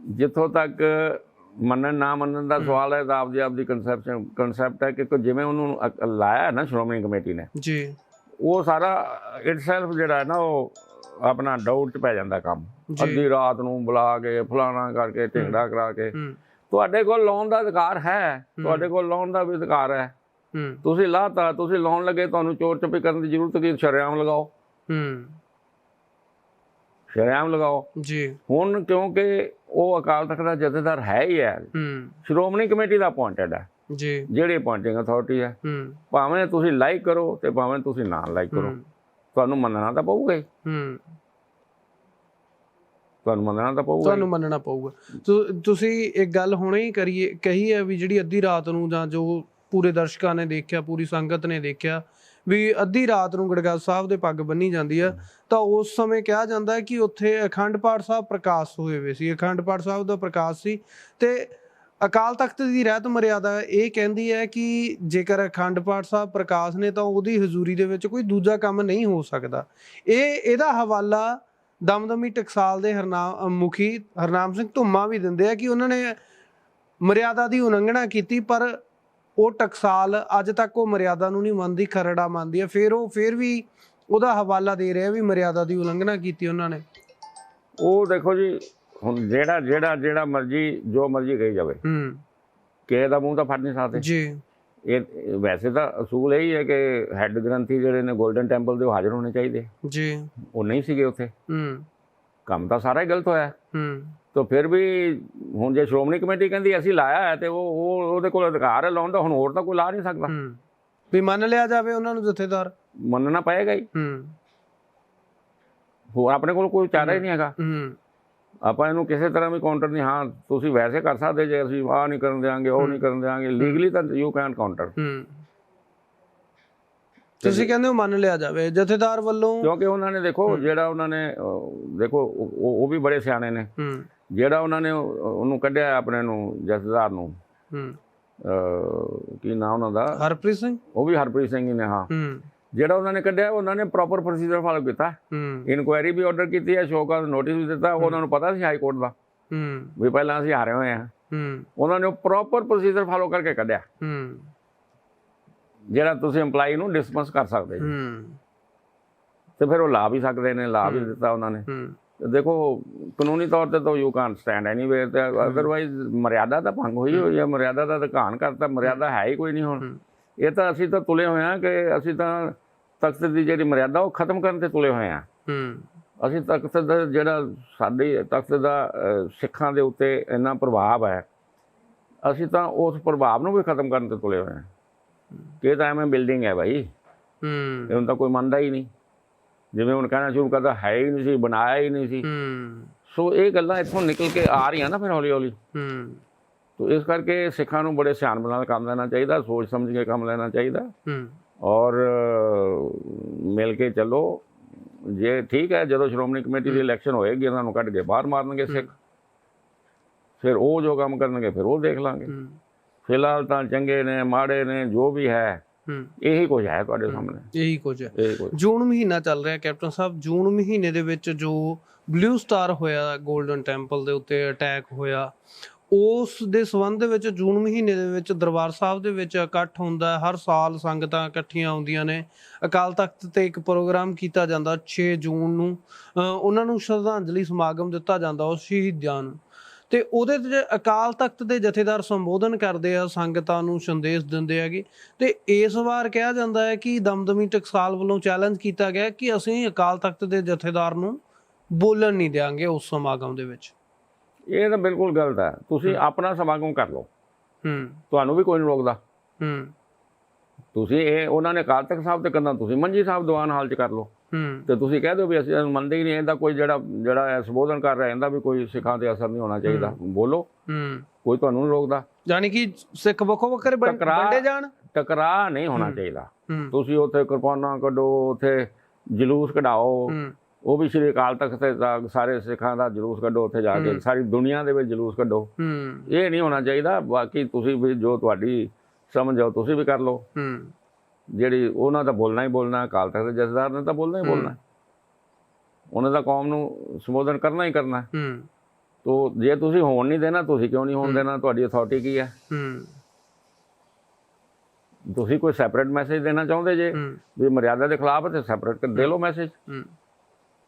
ਜਿੱਥੋਂ ਤੱਕ ਮੰਨਣ ਨਾ ਮੰਨਣ ਦਾ ਸਵਾਲ ਹੈ ਤਾਂ ਆਪਦੀ ਆਪਦੀ ਕਨਸੈਪਸ਼ਨ ਕਨਸੈਪਟ ਹੈ ਕਿ ਜਿਵੇਂ ਉਹਨੂੰ ਲਾਇਆ ਹੈ ਨਾ ਸ਼੍ਰੋਮਣੀ ਕਮੇਟੀ ਨੇ ਜੀ। ਉਹ ਸਾਰਾ ਇਟਸੈਲਫ ਜਿਹੜਾ ਹੈ ਨਾ ਉਹ ਆਪਣਾ ਡਾਊਟ ਚ ਪੈ ਜਾਂਦਾ ਕੰਮ। ਅੱਧੀ ਰਾਤ ਨੂੰ ਬੁਲਾ ਕੇ ਫਲਾਣਾ ਕਰਕੇ ਢਿੰਗੜਾ ਕਰਾ ਕੇ। ਤੁਹਾਡੇ ਕੋਲ ਲੋਨ ਦਾ ਅਧਿਕਾਰ ਹੈ ਤੁਹਾਡੇ ਕੋਲ ਲੋਨ ਦਾ ਵੀ ਅਧਿਕਾਰ ਹੈ। ਤੁਸੀਂ ਲਾਤਾ ਤੁਸੀਂ ਲੋਨ ਲੱਗੇ ਤੁਹਾਨੂੰ ਚੋਰ ਚਪੀ ਕਰਨ ਦੀ ਜ਼ਰੂਰਤ ਕੀ? ਸ਼ਰੇਆਮ ਲਗਾਓ। ਹੂੰ। ਸ਼ਰੇਆਮ ਲਗਾਓ। ਜੀ। ਹੁਣ ਕਿਉਂਕਿ ਉਹ ਅਕਾਲ ਤਖਤ ਦਾ ਜਥੇਦਾਰ ਹੈ ਹੀ ਹੈ। ਸ਼੍ਰੋਮਣੀ ਕਮੇਟੀ ਦਾ ਅਪਾਇੰਟਡ ਹੈ। ਜੀ। ਜਿਹੜੀ ਅਪਾਇੰਟਿੰਗ ਅਥਾਰਟੀ ਹੈ। ਭਾਵੇਂ ਤੁਸੀਂ ਲਾਈਕ ਕਰੋ ਤੇ ਭਾਵੇਂ ਤੁਸੀਂ ਨਾ ਲਾਈਕ ਕਰੋ। ਤੁਹਾਨੂੰ ਮੰਨਣਾ ਤਾਂ ਪਊਗਾ ਹੀ। ਤੁਹਾਨੂੰ ਮੰਨਣਾ ਤਾਂ ਪਊਗਾ। ਤੁਹਾਨੂੰ ਮੰਨਣਾ ਪਊਗਾ। ਤੁਸੀਂ ਇੱਕ ਗੱਲ ਹੁਣੇ ਹੀ ਕਰੀਏ ਕਹੀ ਹੈ ਵੀ ਜਿਹੜੀ ਅੱਧੀ ਰਾਤ ਨੂੰ ਜਾਂ ਜੋ ਪੂਰੇ ਦਰਸ਼ਕਾਂ ਨੇ ਦੇਖਿਆ, ਪੂਰੀ ਸੰਗਤ ਨੇ ਦੇਖਿਆ ਵੀ ਅੱਧੀ ਰਾਤ ਨੂੰ ਗੜਗਾ ਸਾਹਿਬ ਦੇ ਪੱਗ ਬੰਨੀ ਜਾਂਦੀ ਆ। ਤਾਂ ਉਸ ਸਮੇਂ ਕਿਹਾ ਜਾਂਦਾ ਕਿ ਉੱਥੇ ਅਖੰਡ ਪਾਠ ਸਾਹਿਬ ਪ੍ਰਕਾਸ਼ ਹੋਏ ਹੋਏ ਸੀ। ਅਖੰਡ ਪਾਠ ਸਾਹਿਬ ਦਾ ਪ੍ਰਕਾਸ਼ ਸੀ ਤੇ ਅਕਾਲ ਤਖਤ ਦੀ ਰਹਿਤ ਮਰਿਆਦਾ ਇਹ ਕਹਿੰਦੀ ਹੈ ਕਿ ਜੇਕਰ ਅਖੰਡ ਪਾਠ ਸਾਹਿਬ ਪ੍ਰਕਾਸ਼ ਨੇ ਤਾਂ ਉਹਦੀ ਹਜ਼ੂਰੀ ਦੇ ਵਿੱਚ ਕੋਈ ਦੂਜਾ ਕੰਮ ਨਹੀਂ ਹੋ ਸਕਦਾ। ਇਹ, ਇਹਦਾ ਹਵਾਲਾ ਦਮਦਮੀ ਟਕਸਾਲ ਦੇ ਹਰਨਾਮ ਮੁਖੀ ਹਰਨਾਮ ਸਿੰਘ ਧੁੰਮਾ ਵੀ ਦਿੰਦੇ ਆ ਕਿ ਉਹਨਾਂ ਨੇ ਮਰਿਆਦਾ ਦੀ ਉਲੰਘਣਾ ਕੀਤੀ, ਪਰ ਉਹ ਟਕਸਾਲ ਅੱਜ ਤੱਕ ਉਹ ਮਰਿਆਦਾ ਨੂੰ ਨਹੀਂ ਮੰਨਦੀ ਖਰੜਾ ਮੰਨਦੀ ਹੈ। ਫਿਰ ਉਹ ਫਿਰ ਵੀ ਉਹਦਾ ਹਵਾਲਾ ਦੇ ਰਿਹਾ ਵੀ ਮਰਿਆਦਾ ਦੀ ਉਲੰਘਣਾ ਕੀਤੀ ਉਹਨਾਂ ਨੇ। ਉਹ ਦੇਖੋ ਜੀ ਹੁਣ ਜਿਹੜਾ ਜਿਹੜਾ ਜਿਹੜਾ ਮਰਜ਼ੀ ਜੋ ਮਰਜ਼ੀ ਕਹੀ ਜਾਵੇ। ਹੂੰ। ਕਿਸੇ ਦਾ ਮੂੰਹ ਤਾਂ ਫੜ ਨਹੀਂ ਸਕਦੇ। ਜੀ। ਇਹ ਵੈਸੇ ਤਾਂ ਅਸੂਲ ਇਹ ਹੀ ਹੈ ਕਿ ਹੈੱਡ ਗ੍ਰੰਥੀ ਜਿਹੜੇ ਨੇ 골ਡਨ ਟੈਂਪਲ ਦੇ ਉਹ ਹਾਜ਼ਰ ਹੋਣੇ ਚਾਹੀਦੇ। ਜੀ। ਉਹ ਨਹੀਂ ਸੀਗੇ ਉੱਥੇ। ਹੂੰ। ਕੰਮ ਤਾਂ ਸਾਰਾ ਹੀ ਗਲਤ ਹੋਇਆ। ਹੂੰ। ਤਾਂ ਫਿਰ ਵੀ ਹੁਣ ਜੇ ਸ਼੍ਰੋਮਣੀ ਕਮੇਟੀ ਕਹਿੰਦੀ ਅਸੀਂ ਲਾਇਆ ਹੈ ਤੇ ਉਹ ਉਹ ਉਹਦੇ ਕੋਲ ਅਧਿਕਾਰ ਹੈ ਲਾਉਣ ਦਾ ਹੁਣ ਹੋਰ ਤਾਂ ਕੋਈ ਲਾ ਨਹੀਂ ਸਕਦਾ। ਵੀ ਮੰਨ ਲਿਆ ਜਾਵੇ ਉਹਨਾਂ ਨੂੰ ਜਥੇਦਾਰ। ਮੰਨਣਾ ਪਏਗਾ ਹੀ। ਹੂੰ। ਹੋਰ ਆਪਣੇ ਕੋਲ ਕੋਈ ਚਾਰਾ ਹੀ ਨਹੀਂ ਹੈਗਾ। ਹੂੰ। ਆਪਾਂ ਇਹਨੂੰ ਕਿਸੇ ਤਰ੍ਹਾਂ ਵੀ ਕਾਊਂਟਰ ਨਹੀਂ ਹਾਂ ਤੁਸੀਂ ਵੈਸੇ ਕਰ ਸਕਦੇ ਜੇ ਅਸੀਂ ਆਹ ਨਹੀਂ ਕਰਨ ਦੇਾਂਗੇ ਉਹ ਨਹੀਂ ਕਰਨ ਦੇਾਂਗੇ ਲੀਗਲੀ ਤਾਂ ਯੂ ਕੈਨ ਕਾਊਂਟਰ ਹੂੰ। ਤੁਸੀਂ ਕਹਿੰਦੇ ਹੋ ਮੰਨ ਲਿਆ ਜਾਵੇ ਜਥੇਦਾਰ ਵੱਲੋਂ ਕਿਉਂਕਿ ਉਹਨਾਂ ਨੇ ਦੇਖੋ ਜਿਹੜਾ ਉਹਨਾਂ ਨੇ ਦੇਖੋ ਉਹ- ਵੀ ਬੜੇ ਸਿਆਣੇ ਨੇ। ਹੂੰ। ਜਿਹੜਾ ਉਹਨਾਂ ਨੇ ਉਹ- ਉਹਨੂੰ ਕੱਢਿਆ ਆਪਣੇ ਨੂੰ ਜਥੇਦਾਰ ਨੂੰ। ਹੂੰ। ਕੀ ਨਾਮ ਉਹਨਾਂ ਦਾ? ਹਰਪ੍ਰੀਤ ਸਿੰਘ? ਉਹ ਵੀ ਹਰਪ੍ਰੀਤ ਸਿੰਘ ਹੀ ਨੇ ਹਾਂ। ਹੂੰ। ਜਿਹੜਾ ਉਹਨਾਂ ਨੇ ਕੱਢਿਆ ਉਹਨਾਂ ਨੇ ਪ੍ਰੋਪਰ ਪ੍ਰੋਸੀਜਰ ਫਾਲੋ ਕੀਤਾ। ਹੂੰ। ਇਨਕੁਆਇਰੀ ਵੀ ਆਰਡਰ ਕੀਤੀ ਹੈ ਸ਼ੋਅ ਕਾਜ਼ ਨੋਟਿਸ ਵੀ ਦਿੱਤਾ ਉਹਨਾਂ ਨੂੰ ਪਤਾ ਸੀ ਹਾਈ ਕੋਰਟ ਦਾ। ਹੂੰ। ਵੀ ਪਹਿਲਾਂ ਅਸੀਂ ਹਾਰੇ ਹੋਏ ਹਾਂ। ਹੂੰ। ਉਹਨਾਂ ਨੇ ਪ੍ਰੋਪਰ ਪ੍ਰੋਸੀਜਰ ਫਾਲੋ ਕਰਕੇ ਕੱਢਿਆ। ਹੂੰ। ਜਿਹੜਾ ਤੁਸੀਂ EMPLOYE ਨੂੰ ਡਿਸਮਿਸ ਕਰ ਸਕਦੇ। ਹੂੰ। ਤੇ ਫਿਰ ਉਹ ਲਾ ਵੀ ਸਕਦੇ ਨੇ ਲਾ ਵੀ ਦਿੱਤਾ ਉਹਨਾਂ ਨੇ। ਹੂੰ। ਦੇਖੋ ਕਾਨੂੰਨੀ ਤੌਰ ਤੇ ਤਾਂ ਯੂ ਕਾਂਟ ਸਟੈਂਡ ਐਨੀਵੇਅਰ ਤੇ ਅਦਰਵਾਈਜ਼ ਮਰਿਆਦਾ ਤਾਂ ਭੰਗ ਹੋਈ ਹੋਈ ਹੈ ਮਰਿਆਦਾ ਦਾ ਘਾਣ ਕਰਤਾ ਮਰਿਆਦਾ ਹੈ ਹੀ ਕੋਈ ਨਹੀਂ ਹੁਣ। ਇਹ ਤਾਂ ਅਸੀਂ ਤਾਂ ਤੁਲੇ ਹੋਏ ਆ ਕਿ ਅਸੀਂ ਤਾਂ ਤਖਤ ਦੀ ਜਿਹੜੀ ਮਰਿਆਦਾ ਉਹ ਖਤਮ ਕਰਨ ਤੇ ਤੁਲੇ ਹੋਏ ਆ ਹੂੰ। ਅਸੀਂ ਤਖਤ ਦਾ ਜਿਹੜਾ ਸਾਡੇ ਤਖਤ ਦਾ ਸਿੱਖਾਂ ਦੇ ਉੱਤੇ ਇੰਨਾ ਪ੍ਰਭਾਵ ਹੈ ਅਸੀਂ ਤਾਂ ਉਸ ਪ੍ਰਭਾਵ ਨੂੰ ਵੀ ਖਤਮ ਕਰਨ ਤੇ ਤੁਲੇ ਹੋਏ ਆ ਕਿ ਤਾਂ ਐਵੇਂ ਬਿਲਡਿੰਗ ਹੈ ਭਾਈ ਹੂੰ। ਇਹ ਤਾਂ ਕੋਈ ਮੰਨਦਾ ਹੀ ਨਹੀਂ। ਜਿਵੇਂ ਹੁਣ ਕਹਿਣਾ ਸ਼ੁਰੂ ਕਰਦਾ ਹੈ ਹੀ ਨਹੀਂ ਸੀ ਬਣਾਇਆ ਹੀ ਨਹੀਂ ਸੀ। ਹੂੰ। ਸੋ ਇਹ ਗੱਲਾਂ ਇੱਥੋਂ ਨਿਕਲ ਕੇ ਆ ਰਹੀਆਂ ਨਾ ਫਿਰ ਹੌਲੀ ਹੌਲੀ ਹੂੰ। ਤੋ ਇਸ ਕਰਕੇ ਸਿੱਖਾਂ ਨੂੰ ਬੜੇ ਸਿਆਣਪ ਨਾਲ ਕੰਮ ਲੈਣਾ ਚਾਹੀਦਾ ਸੋਚ ਸਮਝ ਕੇ ਕੰਮ ਲੈਣਾ ਚਾਹੀਦਾ। ਹੂੰ। ਔਰ ਮਿਲ ਕੇ ਚੱਲੋ। ਜੇ ਠੀਕ ਹੈ ਜਦੋਂ ਸ਼੍ਰੋਮਣੀ ਕਮੇਟੀ ਦੀ ਇਲੈਕਸ਼ਨ ਹੋਏਗੀ ਉਹਨਾਂ ਨੂੰ ਕੱਢ ਕੇ ਬਾਹਰ ਮਾਰਨਗੇ ਸਿੱਖ। ਫਿਰ ਉਹ ਜੋ ਕੰਮ ਕਰਨਗੇ ਫਿਰ ਉਹ ਦੇਖ ਲਾਂਗੇ। ਫਿਲਹਾਲ ਤਾਂ ਚੰਗੇ ਨੇ ਮਾੜੇ ਨੇ ਜੋ ਵੀ ਹੈ ਹੂੰ। ਇਹੀ ਕੁਝ ਹੈ ਤੁਹਾਡੇ ਸਾਹਮਣੇ। ਇਹੀ ਕੁਝ ਹੈ। ਇਹੀ ਕੁਝ ਜੂਨ ਮਹੀਨਾ ਚੱਲ ਰਿਹਾ ਕੈਪਟਨ ਸਾਹਿਬ। ਜੂਨ ਮਹੀਨੇ ਦੇ ਵਿੱਚ ਜੋ ਬਲੂ ਸਟਾਰ ਹੋਇਆ 골ਡਨ ਟੈਂਪਲ ਦੇ ਉੱਤੇ ਅਟੈਕ ਹੋਇਆ ਉਸ ਦੇ ਸੰਬੰਧ ਦੇ ਵਿੱਚ ਜੂਨ ਮਹੀਨੇ ਦੇ ਵਿੱਚ ਦਰਬਾਰ ਸਾਹਿਬ ਦੇ ਵਿੱਚ ਇਕੱਠ ਹੁੰਦਾ ਹਰ ਸਾਲ ਸੰਗਤਾਂ ਇਕੱਠੀਆਂ ਆਉਂਦੀਆਂ ਨੇ। ਅਕਾਲ ਤਖਤ ਤੇ ਇੱਕ ਪ੍ਰੋਗਰਾਮ ਕੀਤਾ ਜਾਂਦਾ 6 ਜੂਨ ਨੂੰ। ਉਹਨਾਂ ਨੂੰ ਸ਼ਰਧਾਂਜਲੀ ਸਮਾਗਮ ਦਿੱਤਾ ਜਾਂਦਾ ਉਸ ਸ਼ਹੀਦਾਂ ਨੂੰ। ਤੇ ਉਹਦੇ ਤੇ ਅਕਾਲ ਤਖਤ ਦੇ ਜਥੇਦਾਰ ਸੰਬੋਧਨ ਕਰਦੇ ਆ ਸੰਗਤਾਂ ਨੂੰ ਸੰਦੇਸ਼ ਦਿੰਦੇ ਹੈਗੇ। ਤੇ ਇਸ ਵਾਰ ਕਿਹਾ ਜਾਂਦਾ ਹੈ ਕਿ ਦਮਦਮੀ ਟਕਸਾਲ ਵੱਲੋਂ ਚੈਲੰਜ ਕੀਤਾ ਗਿਆ ਕਿ ਅਸੀਂ ਅਕਾਲ ਤਖਤ ਦੇ ਜਥੇਦਾਰ ਨੂੰ ਬੋਲਣ ਨਹੀਂ ਦੇਵਾਂਗੇ ਉਸ ਸਮਾਗਮ ਦੇ ਵਿੱਚ। ਇਹ ਤਾਂ ਬਿਲਕੁਲ ਗਲਤ ਹੈ। ਤੁਸੀਂ ਆਪਣਾ ਸਮਾਗਮ ਕਰ ਲਓ। ਹੂੰ। ਤੁਹਾਨੂੰ ਵੀ ਕੋਈ ਨਹੀਂ ਰੋਕਦਾ। ਹੂੰ। ਤੁਸੀਂ ਇਹ ਉਹਨਾਂ ਨੇ ਅਕਾਲ ਤਖਤ ਸਾਹਿਬ ਤੇ ਕਰਨਾ ਤੁਸੀਂ ਮੰਜੀ ਸਾਹਿਬ ਦੀਵਾਨ ਹਾਲ ਚ ਕਰ ਲਓ। ਤੇ ਤੁਸੀਂ ਕਹਿ ਦਿਓ ਵੀ ਅਸੀਂ ਇਹਨੂੰ ਮੰਨਦੇ ਹੀ ਨਹੀਂ ਇਹਦਾ ਕੋਈ ਜਿਹੜਾ ਜਿਹੜਾ ਸੰਬੋਧਨ ਕਰ ਰਿਹਾ ਇਹਦਾ ਵੀ ਕੋਈ ਸਿੱਖਾਂ ਤੇ ਅਸਰ ਨਹੀਂ ਹੋਣਾ ਚਾਹੀਦਾ। ਬੋਲੋ। ਹੂੰ। ਕੋਈ ਤੁਹਾਨੂੰ ਨਹੀਂ ਰੋਕਦਾ। ਯਾਨੀ ਕਿ ਸਿੱਖ ਵੱਖੋ ਵੱਖਰੇ ਵੰਡੇ ਜਾਣ। ਟਕਰਾਅ ਨਹੀਂ ਹੋਣਾ ਚਾਹੀਦਾ। ਤੁਸੀਂ ਉੱਥੇ ਕਿਰਪਾਨਾਂ ਕੱਢੋ ਉੱਥੇ ਜਲੂਸ ਕਢਾਓ। ਉਹ ਵੀ ਸ਼੍ਰੀ ਅਕਾਲ ਤਖਤ ਤੇ ਸਾਰੇ ਸਿੱਖਾਂ ਦਾ ਜਲੂਸ ਕੱਢੋ ਉੱਥੇ ਜਾ ਕੇ। ਸਾਰੀ ਦੁਨੀਆ ਦੇ ਵਿੱਚ ਜਲੂਸ ਕੱਢੋ। ਇਹ ਨਹੀਂ ਹੋਣਾ ਚਾਹੀਦਾ। ਬਾਕੀ ਤੁਸੀਂ ਵੀ ਜੋ ਤੁਹਾਡੀ ਸਮਝ ਆਓ ਤੁਸੀਂ ਵੀ ਕਰ ਲਓ। ਹੂੰ। ਜਿਹੜੀ ਉਹਨਾਂ ਦਾ ਬੋਲਣਾ ਹੀ ਬੋਲਣਾ ਅਕਾਲ ਤਖਤ ਦੇ ਜਥੇਦਾਰ ਨੇ ਤਾਂ ਬੋਲਣਾ ਹੀ ਬੋਲਣਾ। ਉਹਨਾਂ ਦਾ ਕੌਮ ਨੂੰ ਸੰਬੋਧਨ ਕਰਨਾ ਹੀ ਕਰਨਾ। ਹੂੰ। ਤੋ ਜੇ ਤੁਸੀਂ ਹੋਣ ਨਹੀਂ ਦੇਣਾ ਤੁਸੀਂ ਕਿਉਂ ਨਹੀਂ ਹੋਣ ਦੇਣਾ? ਤੁਹਾਡੀ ਅਥਾਰਟੀ ਕੀ ਹੈ? ਹੂੰ। ਤੁਸੀਂ ਕੋਈ ਸੈਪਰੇਟ ਮੈਸੇਜ ਦੇਣਾ ਚਾਹੁੰਦੇ ਜੇ? ਵੀ ਮਰਿਆਦਾ ਦੇ ਖਿਲਾਫ ਤੇ ਸੈਪਰੇਟ ਦੇ ਲਓ ਮੈਸੇਜ ਹੂੰ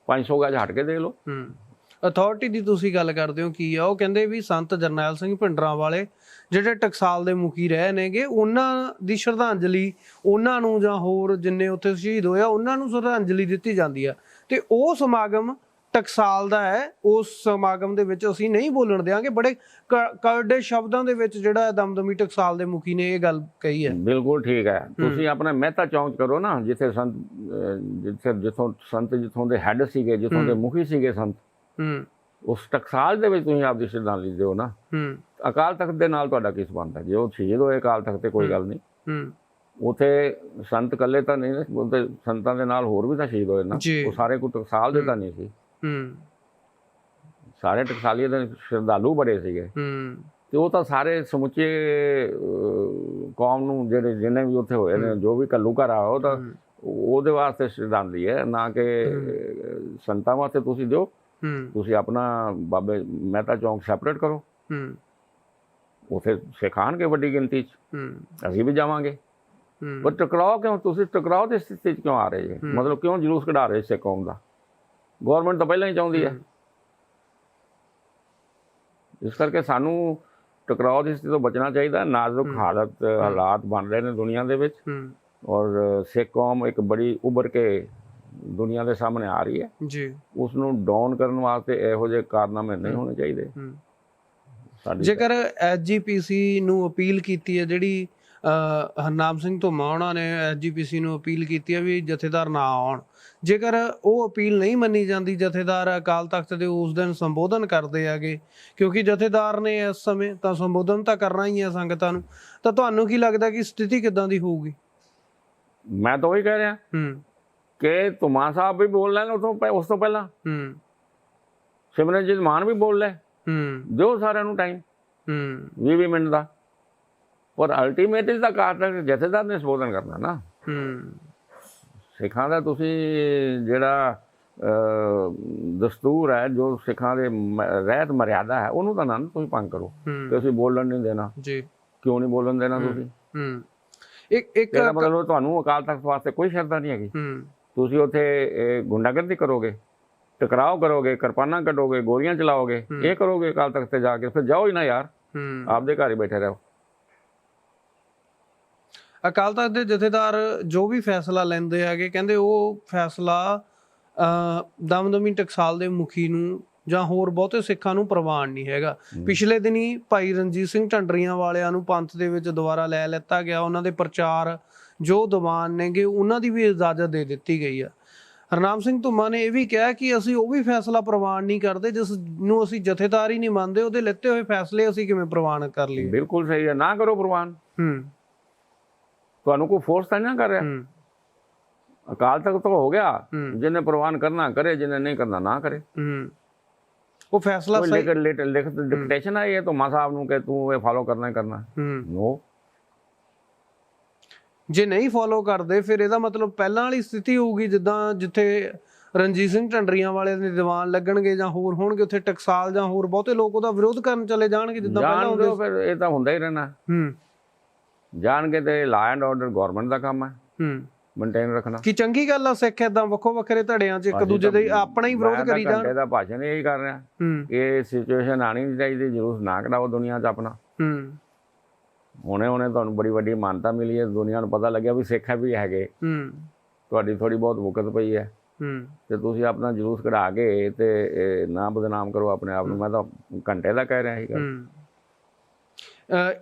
500 ਗਜ ਹਟ ਕੇ ਦੇ ਲਓ। ਹੂੰ। ਅਥਾਰਟੀ ਦੀ ਤੁਸੀਂ ਗੱਲ ਕਰਦੇ ਹੋ ਕੀ ਆ? ਉਹ ਕਹਿੰਦੇ ਵੀ ਸੰਤ ਜਰਨੈਲ ਸਿੰਘ ਭਿੰਡਰਾਂ ਵਾਲੇ ਜਿਹੜੇ ਟਕਸਾਲ ਦੇ ਮੁਖੀ ਰਹੇ ਨੇਗੇ ਉਹਨਾਂ ਦੀ ਸ਼ਰਧਾਂਜਲੀ ਉਹਨਾਂ ਨੂੰ ਜਾਂ ਹੋਰ ਜਿੰਨੇ ਉੱਥੇ ਸ਼ਹੀਦ ਹੋਇਆ ਉਹਨਾਂ ਨੂੰ ਸ਼ਰਧਾਂਜਲੀ ਦਿੱਤੀ ਜਾਂਦੀ ਆ। ਤੇ ਉਹ ਸਮਾਗਮ ਟਕਸਾਲ ਦਾ ਹੈ। ਉਸ ਸਮਾਗਮ ਦੇ ਵਿੱਚ ਅਸੀਂ ਨਹੀਂ ਬੋਲਣ ਦੇਾਂਗੇ ਬੜੇ ਕ- ਕਰੜੇ ਸ਼ਬਦਾਂ ਦੇ ਵਿੱਚ ਜਿਹੜਾ ਦਮਦਮੀ ਟਕਸਾਲ ਦੇ ਮੁਖੀ ਨੇ ਇਹ ਗੱਲ ਕਹੀ ਹੈ। ਬਿਲਕੁਲ ਠੀਕ ਹੈ। ਤੁਸੀਂ ਆਪਣਾ ਮਹਿਤਾ ਚੌਂਕ ਕਰੋ ਨਾ ਜਿੱਥੇ ਸੰਤ ਜਿੱਥੇ ਜਿੱਥੋਂ ਸੰਤ ਜਿੱਥੋਂ ਦੇ ਹੈੱਡ ਸੀਗੇ ਜਿੱਥੋਂ ਦੇ ਮੁਖੀ ਸੀਗੇ ਸੰਤ। ਹੂੰ। ਉਸ ਟਕਸਾਲ ਦੇ ਵਿੱਚ ਤੁਸੀਂ ਆਪਦੀ ਸ਼ਰਧਾਂਜਲੀ ਦਿਓ ਨਾ। ਹੂੰ। ਅਕਾਲ ਤਖਤ ਦੇ ਨਾਲ ਤੁਹਾਡਾ ਕੀ ਸੰਬੰਧ ਹੈ ਜੇ? ਉਹ ਸ਼ਹੀਦ ਹੋਏ ਅਕਾਲ ਤਖਤ ਤੇ ਕੋਈ ਗੱਲ ਨਹੀਂ। ਹੂੰ। ਉਥੇ ਸੰਤ ਇਕੱਲੇ ਤਾਂ ਨਹੀਂ ਨੇ ਉਹਦੇ ਸੰਤਾਂ ਦੇ ਨਾਲ ਹੋਰ ਵੀ ਤਾਂ ਸ਼ਹੀਦ ਹੋਏ ਨਾ। ਉਹ ਸਾਰੇ ਕੋਈ ਟਕਸਾਲ ਦੇ ਤਾਂ ਨਹੀਂ ਸੀ। ਹੂੰ। ਸਾਰੇ ਟਕਸਾਲੀਏ ਦੇ ਸ਼ਰਧਾਲੂ ਬੜੇ ਸੀਗੇ। ਹੂੰ। ਤੇ ਉਹ ਤਾਂ ਸਾਰੇ ਸਮੁੱਚੇ ਕੌਮ ਨੂੰ ਜਿਹੜੇ ਜਿੰਨੇ ਵੀ ਉੱਥੇ ਹੋਏ ਨੇ ਜੋ ਵੀ ਕੱਲੂ ਘਰ ਆ ਉਹ ਤਾਂ ਉਹਦੇ ਵਾਸਤੇ ਸ਼ਰਧਾਂਜਲੀ ਹੈ। ਨਾ ਕਿ ਸੰਤਾਂ ਵਾਸਤੇ ਤੁਸੀਂ ਦਿਓ। ਤੁਸੀਂ ਆਪਣਾ ਬਾਬੇ ਮਹਿਤਾ ਚੌਂਕ ਸੈਪਰੇਟ ਕਰੋ। ਹੂੰ। ਉਥੇ ਸਿਖਾਣਗੇ ਵੱਡੀ ਗਿਣਤੀ 'ਚ। ਹੂੰ। ਅਸੀਂ ਵੀ ਜਾਵਾਂਗੇ। ਹੂੰ। ਪਰ ਟਕਰਾਓ ਕਿਉਂ? ਤੁਸੀਂ ਟਕਰਾਓ ਦੀ ਸਥਿਤੀ 'ਚ ਕਿਉਂ ਆ ਰਹੇ ਜੀ? ਮਤਲਬ ਕਿਉਂ ਜਲੂਸ ਕਢਾ ਰਹੇ ਸੇ ਕੌਮ ਦਾ? ਗਵਰਨਮੈਂਟ ਤਾਂ ਪਹਿਲਾਂ ਹੀ ਚਾਹੁੰਦੀ ਹੈ। ਇਸ ਕਰਕੇ ਸਾਨੂੰ ਟਕਰਾਓ ਦੀ ਸਥਿਤੀ ਤੋਂ ਬਚਣਾ ਚਾਹੀਦਾ। ਨਾਜ਼ੁਕ ਹਾਲਤ ਹਾਲਾਤ ਬਣ ਰਹੇ ਨੇ ਦੁਨੀਆ ਦੇ ਵਿੱਚ। ਹੂੰ। ਔਰ ਸਿੱਖ ਕੌਮ ਇੱਕ ਬੜੀ ਉੱਭਰ ਕੇ ਦੁਨੀਆ ਦੇ ਸਾਹਮਣੇ ਆ ਰਹੀ ਹੈ। ਜੀ। ਉਸ ਨੂੰ ਡਾਊਨ ਕਰਨ ਵਾਸਤੇ ਇਹੋ ਜਿਹੇ ਕਾਰਨਾਮੇ ਨਹੀਂ ਹੋਣੇ ਚਾਹੀਦੇ। ਜੇਕਰ ਐਸਜੀਪੀਸੀ ਨੂੰ ਅਪੀਲ ਕੀਤੀ ਹੈ ਜਿਹੜੀ ਹਰਨਾਮ ਸਿੰਘ ਧੁੰਮਾ ਉਹਨਾਂ ਨੇ ਐਸਜੀਪੀਸੀ ਨੂੰ ਅਪੀਲ ਕੀਤੀ ਹੈ ਵੀ ਜਥੇਦਾਰ ਨਾ ਆਉਣ। ਜੇਕਰ ਉਹ ਅਪੀਲ ਨਹੀਂ ਮੰਨੀ ਜਾਂਦੀ ਜਥੇਦਾਰ ਅਕਾਲ ਤਖਤ ਦੇ ਉਸ ਦਿਨ ਸੰਬੋਧਨ ਕਰਦੇ ਹੈਗੇ ਕਿਉਂਕਿ ਜਥੇਦਾਰ ਨੇ ਇਸ ਸਮੇਂ ਤਾਂ ਸੰਬੋਧਨ ਤਾਂ ਕਰਨਾ ਹੀ ਹੈ ਸੰਗਤਾਂ ਨੂੰ ਤਾਂ ਤੁਹਾਨੂੰ ਕੀ ਲੱਗਦਾ ਕਿ ਸਥਿਤੀ ਕਿਦਾਂ ਦੀ ਹੋਊਗੀ? ਮੈਂ ਤਾਂ ਉਹੀ ਕਹਿ ਰਿਹਾ। ਹੂੰ। ਕਿ ਤੁਮਾ ਸਾਹਿਬ ਵੀ ਬੋਲ ਲੈਣ ਉਥੋਂ ਉਸ ਤੋਂ ਪਹਿਲਾਂ? ਹੂੰ। ਸਿਮਰਨਜੀਤ ਮਾਨ ਵੀ ਬੋਲ ਲੈ। ਹੂੰ। ਦਿਓ ਸਾਰਿਆਂ ਨੂੰ ਟਾਈਮ ਹੂੰ। 20 ਮਿੰਟ ਦਾ। ਪਰ ਅਲਟੀਮੇਟਲੀ ਤਾਂ ਕਾਰਨ ਜਥੇਦਾਰ ਨੇ ਸੰਬੋਧਨ ਕਰਨਾ ਨਾ। ਹੂੰ। ਸਿੱਖਾਂ ਦਾ ਤੁਸੀਂ ਜਿਹੜਾ ਦਸਤੂਰ ਹੈ ਜੋ ਸਿੱਖਾਂ ਦੇ ਰਹਿਤ ਮਰਿਆਦਾ ਹੈ ਉਹਨੂੰ ਤਾਂ ਨਾ ਤੁਸੀਂ ਭੰਗ ਕਰੋ। ਤੇ ਅਸੀਂ ਬੋਲਣ ਨਹੀਂ ਦੇਣਾ। ਜੀ। ਕਿਉਂ ਨਹੀਂ ਬੋਲਣ ਦੇਣਾ ਤੁਸੀਂ? ਹੂੰ। ਇੱਕ ਇੱਕ ਮਤਲਬ ਤੁਹਾਨੂੰ ਅਕਾਲ ਤਖਤ ਵਾਸਤੇ ਕੋਈ ਸ਼ਰਧਾ ਨਹੀਂ ਹੈਗੀ। ਹੂੰ। ਤੁਸੀਂ ਉੱਥੇ ਗੁੰਡਾਗਰਦੀ ਕਰੋਗੇ ਟਕਰਾਓ ਕਰੋਗੇ ਕਿਰਪਾਨਾਂ ਕੱਢੋਗੇ ਗੋਲੀਆਂ ਚਲਾਓਗੇ ਇਹ ਕਰੋਗੇ ਅਕਾਲ ਤਖਤ ਤੇ ਜਾ ਕੇ ਫਿਰ ਜਾਓ ਹੀ ਨਾ ਯਾਰ। ਆਪਦੇ ਘਰ ਹੀ ਬੈਠੇ ਰਹੋ। ਅਕਾਲ ਤਖਤ ਦੇ ਜਥੇਦਾਰ ਜੋ ਵੀ ਫੈਸਲਾ ਲੈਂਦੇ ਹੈਗੇ ਕਹਿੰਦੇ ਉਹ ਫੈਸਲਾ ਦਮਦਮੀ ਟਕਸਾਲ ਦੇ ਮੁਖੀ ਨੂੰ ਜਾਂ ਹੋਰ ਬਹੁਤੇ ਸਿੱਖਾਂ ਨੂੰ ਪ੍ਰਵਾਨ ਨਹੀਂ ਹੈਗਾ। ਪਿਛਲੇ ਦਿਨੀ ਭਾਈ ਰਣਜੀਤ ਸਿੰਘ ਢੰਡਰੀਆਂ ਵਾਲਿਆਂ ਨੂੰ ਪੰਥ ਦੇ ਵਿੱਚ ਦੁਬਾਰਾ ਲੈ ਲਿੱਤਾ ਗਿਆ। ਉਹਨਾਂ ਦੇ ਪ੍ਰਚਾਰ ਜੋ ਦੀਵਾਨ ਨੇਗੇ ਉਹਨਾਂ ਦੀ ਵੀ ਇਜਾਜ਼ਤ ਦੇ ਦਿੱਤੀ ਗਈ ਆ। ਹਰਨਾਮ ਸਿੰਘ ਧੁੰਮਾ ਨੇ ਇਹ ਵੀ ਕਿਹਾ ਕਿ ਅਸੀਂ ਉਹ ਵੀ ਫੈਸਲਾ ਪ੍ਰਵਾਨ ਨਹੀਂ ਕਰਦੇ ਜਿਸ ਨੂੰ ਅਸੀਂ ਜਥੇਦਾਰ ਹੀ ਨਹੀਂ ਮੰਨਦੇ ਉਹਦੇ ਲਿੱਤੇ ਹੋਏ ਫੈਸਲੇ ਅਸੀਂ ਕਿਵੇਂ ਪ੍ਰਵਾਨ ਕਰ ਲਈਏ? ਬਿਲਕੁਲ ਸਹੀ ਹੈ ਨਾ ਕਰੋ ਪ੍ਰਵਾਨ। ਹੂੰ। ਤੁਹਾਨੂੰ ਕੋਈ ਫੋਰਸ ਤਾਂ ਨਹੀਂ ਕਰ ਰਿਹਾ? ਹੂੰ। ਅਕਾਲ ਤਖਤ ਤਾਂ ਹੋ ਗਿਆ। ਜਿਹਨੇ ਪ੍ਰਵਾਨ ਕਰਨਾ ਕਰੇ ਜਿਹਨੇ ਨਹੀਂ ਕਰਨਾ ਨਾ ਕਰੇ। ਹੂੰ। ਉਹ ਫੈਸਲਾ ਸਹੀ ਲਿਖ ਲਿਖ ਡਿਕਟੇਸ਼ਨ ਹੈ। ਇਹ ਧੁਮਾ ਸਾਹਿਬ ਨੂੰ ਕਿ ਤੂੰ ਇਹ ਫਾਲੋ ਕਰਨਾ ਹੀ ਕਰਨਾ। ਹੂੰ। ਨੋ ਜੇ ਨਹੀਂ ਫੋਲੋ ਕਰਦੇ ਫਿਰ ਇਹਦਾ ਮਤਲਬ ਪਹਿਲਾਂ ਵਾਲੀ ਸਥਿਤੀ ਹੋਊਗੀ ਜਿੱਦਾਂ ਜਿੱਥੇ ਰਣਜੀਤ ਸਿੰਘ ਢੰਡਰੀਆਂ ਵਾਲੇ ਦੇ ਦੀਵਾਨ ਲੱਗਣਗੇ ਜਾਂ ਹੋਰ ਹੋਣਗੇ ਉੱਥੇ ਟਕਸਾਲ ਜਾਂ ਹੋਰ ਬਹੁਤੇ ਲੋਕ ਉਹਦਾ ਵਿਰੋਧ ਕਰਨ ਚਲੇ ਜਾਣਗੇ ਜਿੱਦਾਂ ਪਹਿਲਾਂ ਹੁੰਦੇ ਫਿਰ ਇਹ ਤਾਂ ਹੁੰਦਾ ਹੀ ਰਹਿਣਾ। ਹੂੰ। ਜਾਣਗੇ ਤੇ ਲਾ ਐਂਡ ਆਰਡਰ ਗਵਰਨਮੈਂਟ ਦਾ ਕੰਮ ਹੈ। ਹੂੰ। ਮੇਨਟੇਨ ਰੱਖਣਾ। ਕੀ ਚੰਗੀ ਗੱਲ ਆ ਸਿੱਖ ਏਦਾਂ ਵੱਖੋ ਵੱਖਰੇ ਧੜਿਆਂ 'ਚ ਇੱਕ ਦੂਜੇ ਦੇ ਆਪਣਾ ਹੀ ਵਿਰੋਧ ਕਰੀ ਜਾਣ। ਘੰਟੇ ਦਾ ਭਾਸ਼ਣ ਇਹੀ ਕਰ ਰਿਹਾ। ਹੂੰ। ਇਹ ਸਿਚੁਏਸ਼ਨ ਆਣੀ ਨਹੀਂ ਚਾਹੀਦੀ ਜਲੂਸ ਨਾ ਕਢਾਓ ਦੁਨੀਆ 'ਚ ਆਪਣਾ। ਹੂੰ। ਹੁਣੇ ਹੁਣੇ ਤੁਹਾਨੂੰ ਬੜੀ ਵੱਡੀ ਮਾਨਤਾ ਮਿਲੀ ਹੈ ਦੁਨੀਆ ਨੂੰ ਪਤਾ ਲੱਗਿਆ ਵੀ ਸਿੱਖ ਵੀ ਹੈਗੇ। ਹੂੰ। ਤੁਹਾਡੀ ਥੋੜੀ ਬਹੁਤ ਮੁਕਤ ਪਈ ਹੈ। ਹੂੰ। ਤੇ ਤੁਸੀਂ ਆਪਣਾ ਜਲੂਸ ਕਢਾ ਕੇ ਤੇ ਨਾ ਬਦਨਾਮ ਕਰੋ ਆਪਣੇ ਆਪ ਨੂੰ। ਮੈਂ ਤਾਂ ਘੰਟੇ ਦਾ ਕਹਿ ਰਿਹਾ ਸੀਗਾ। ਹੂੰ।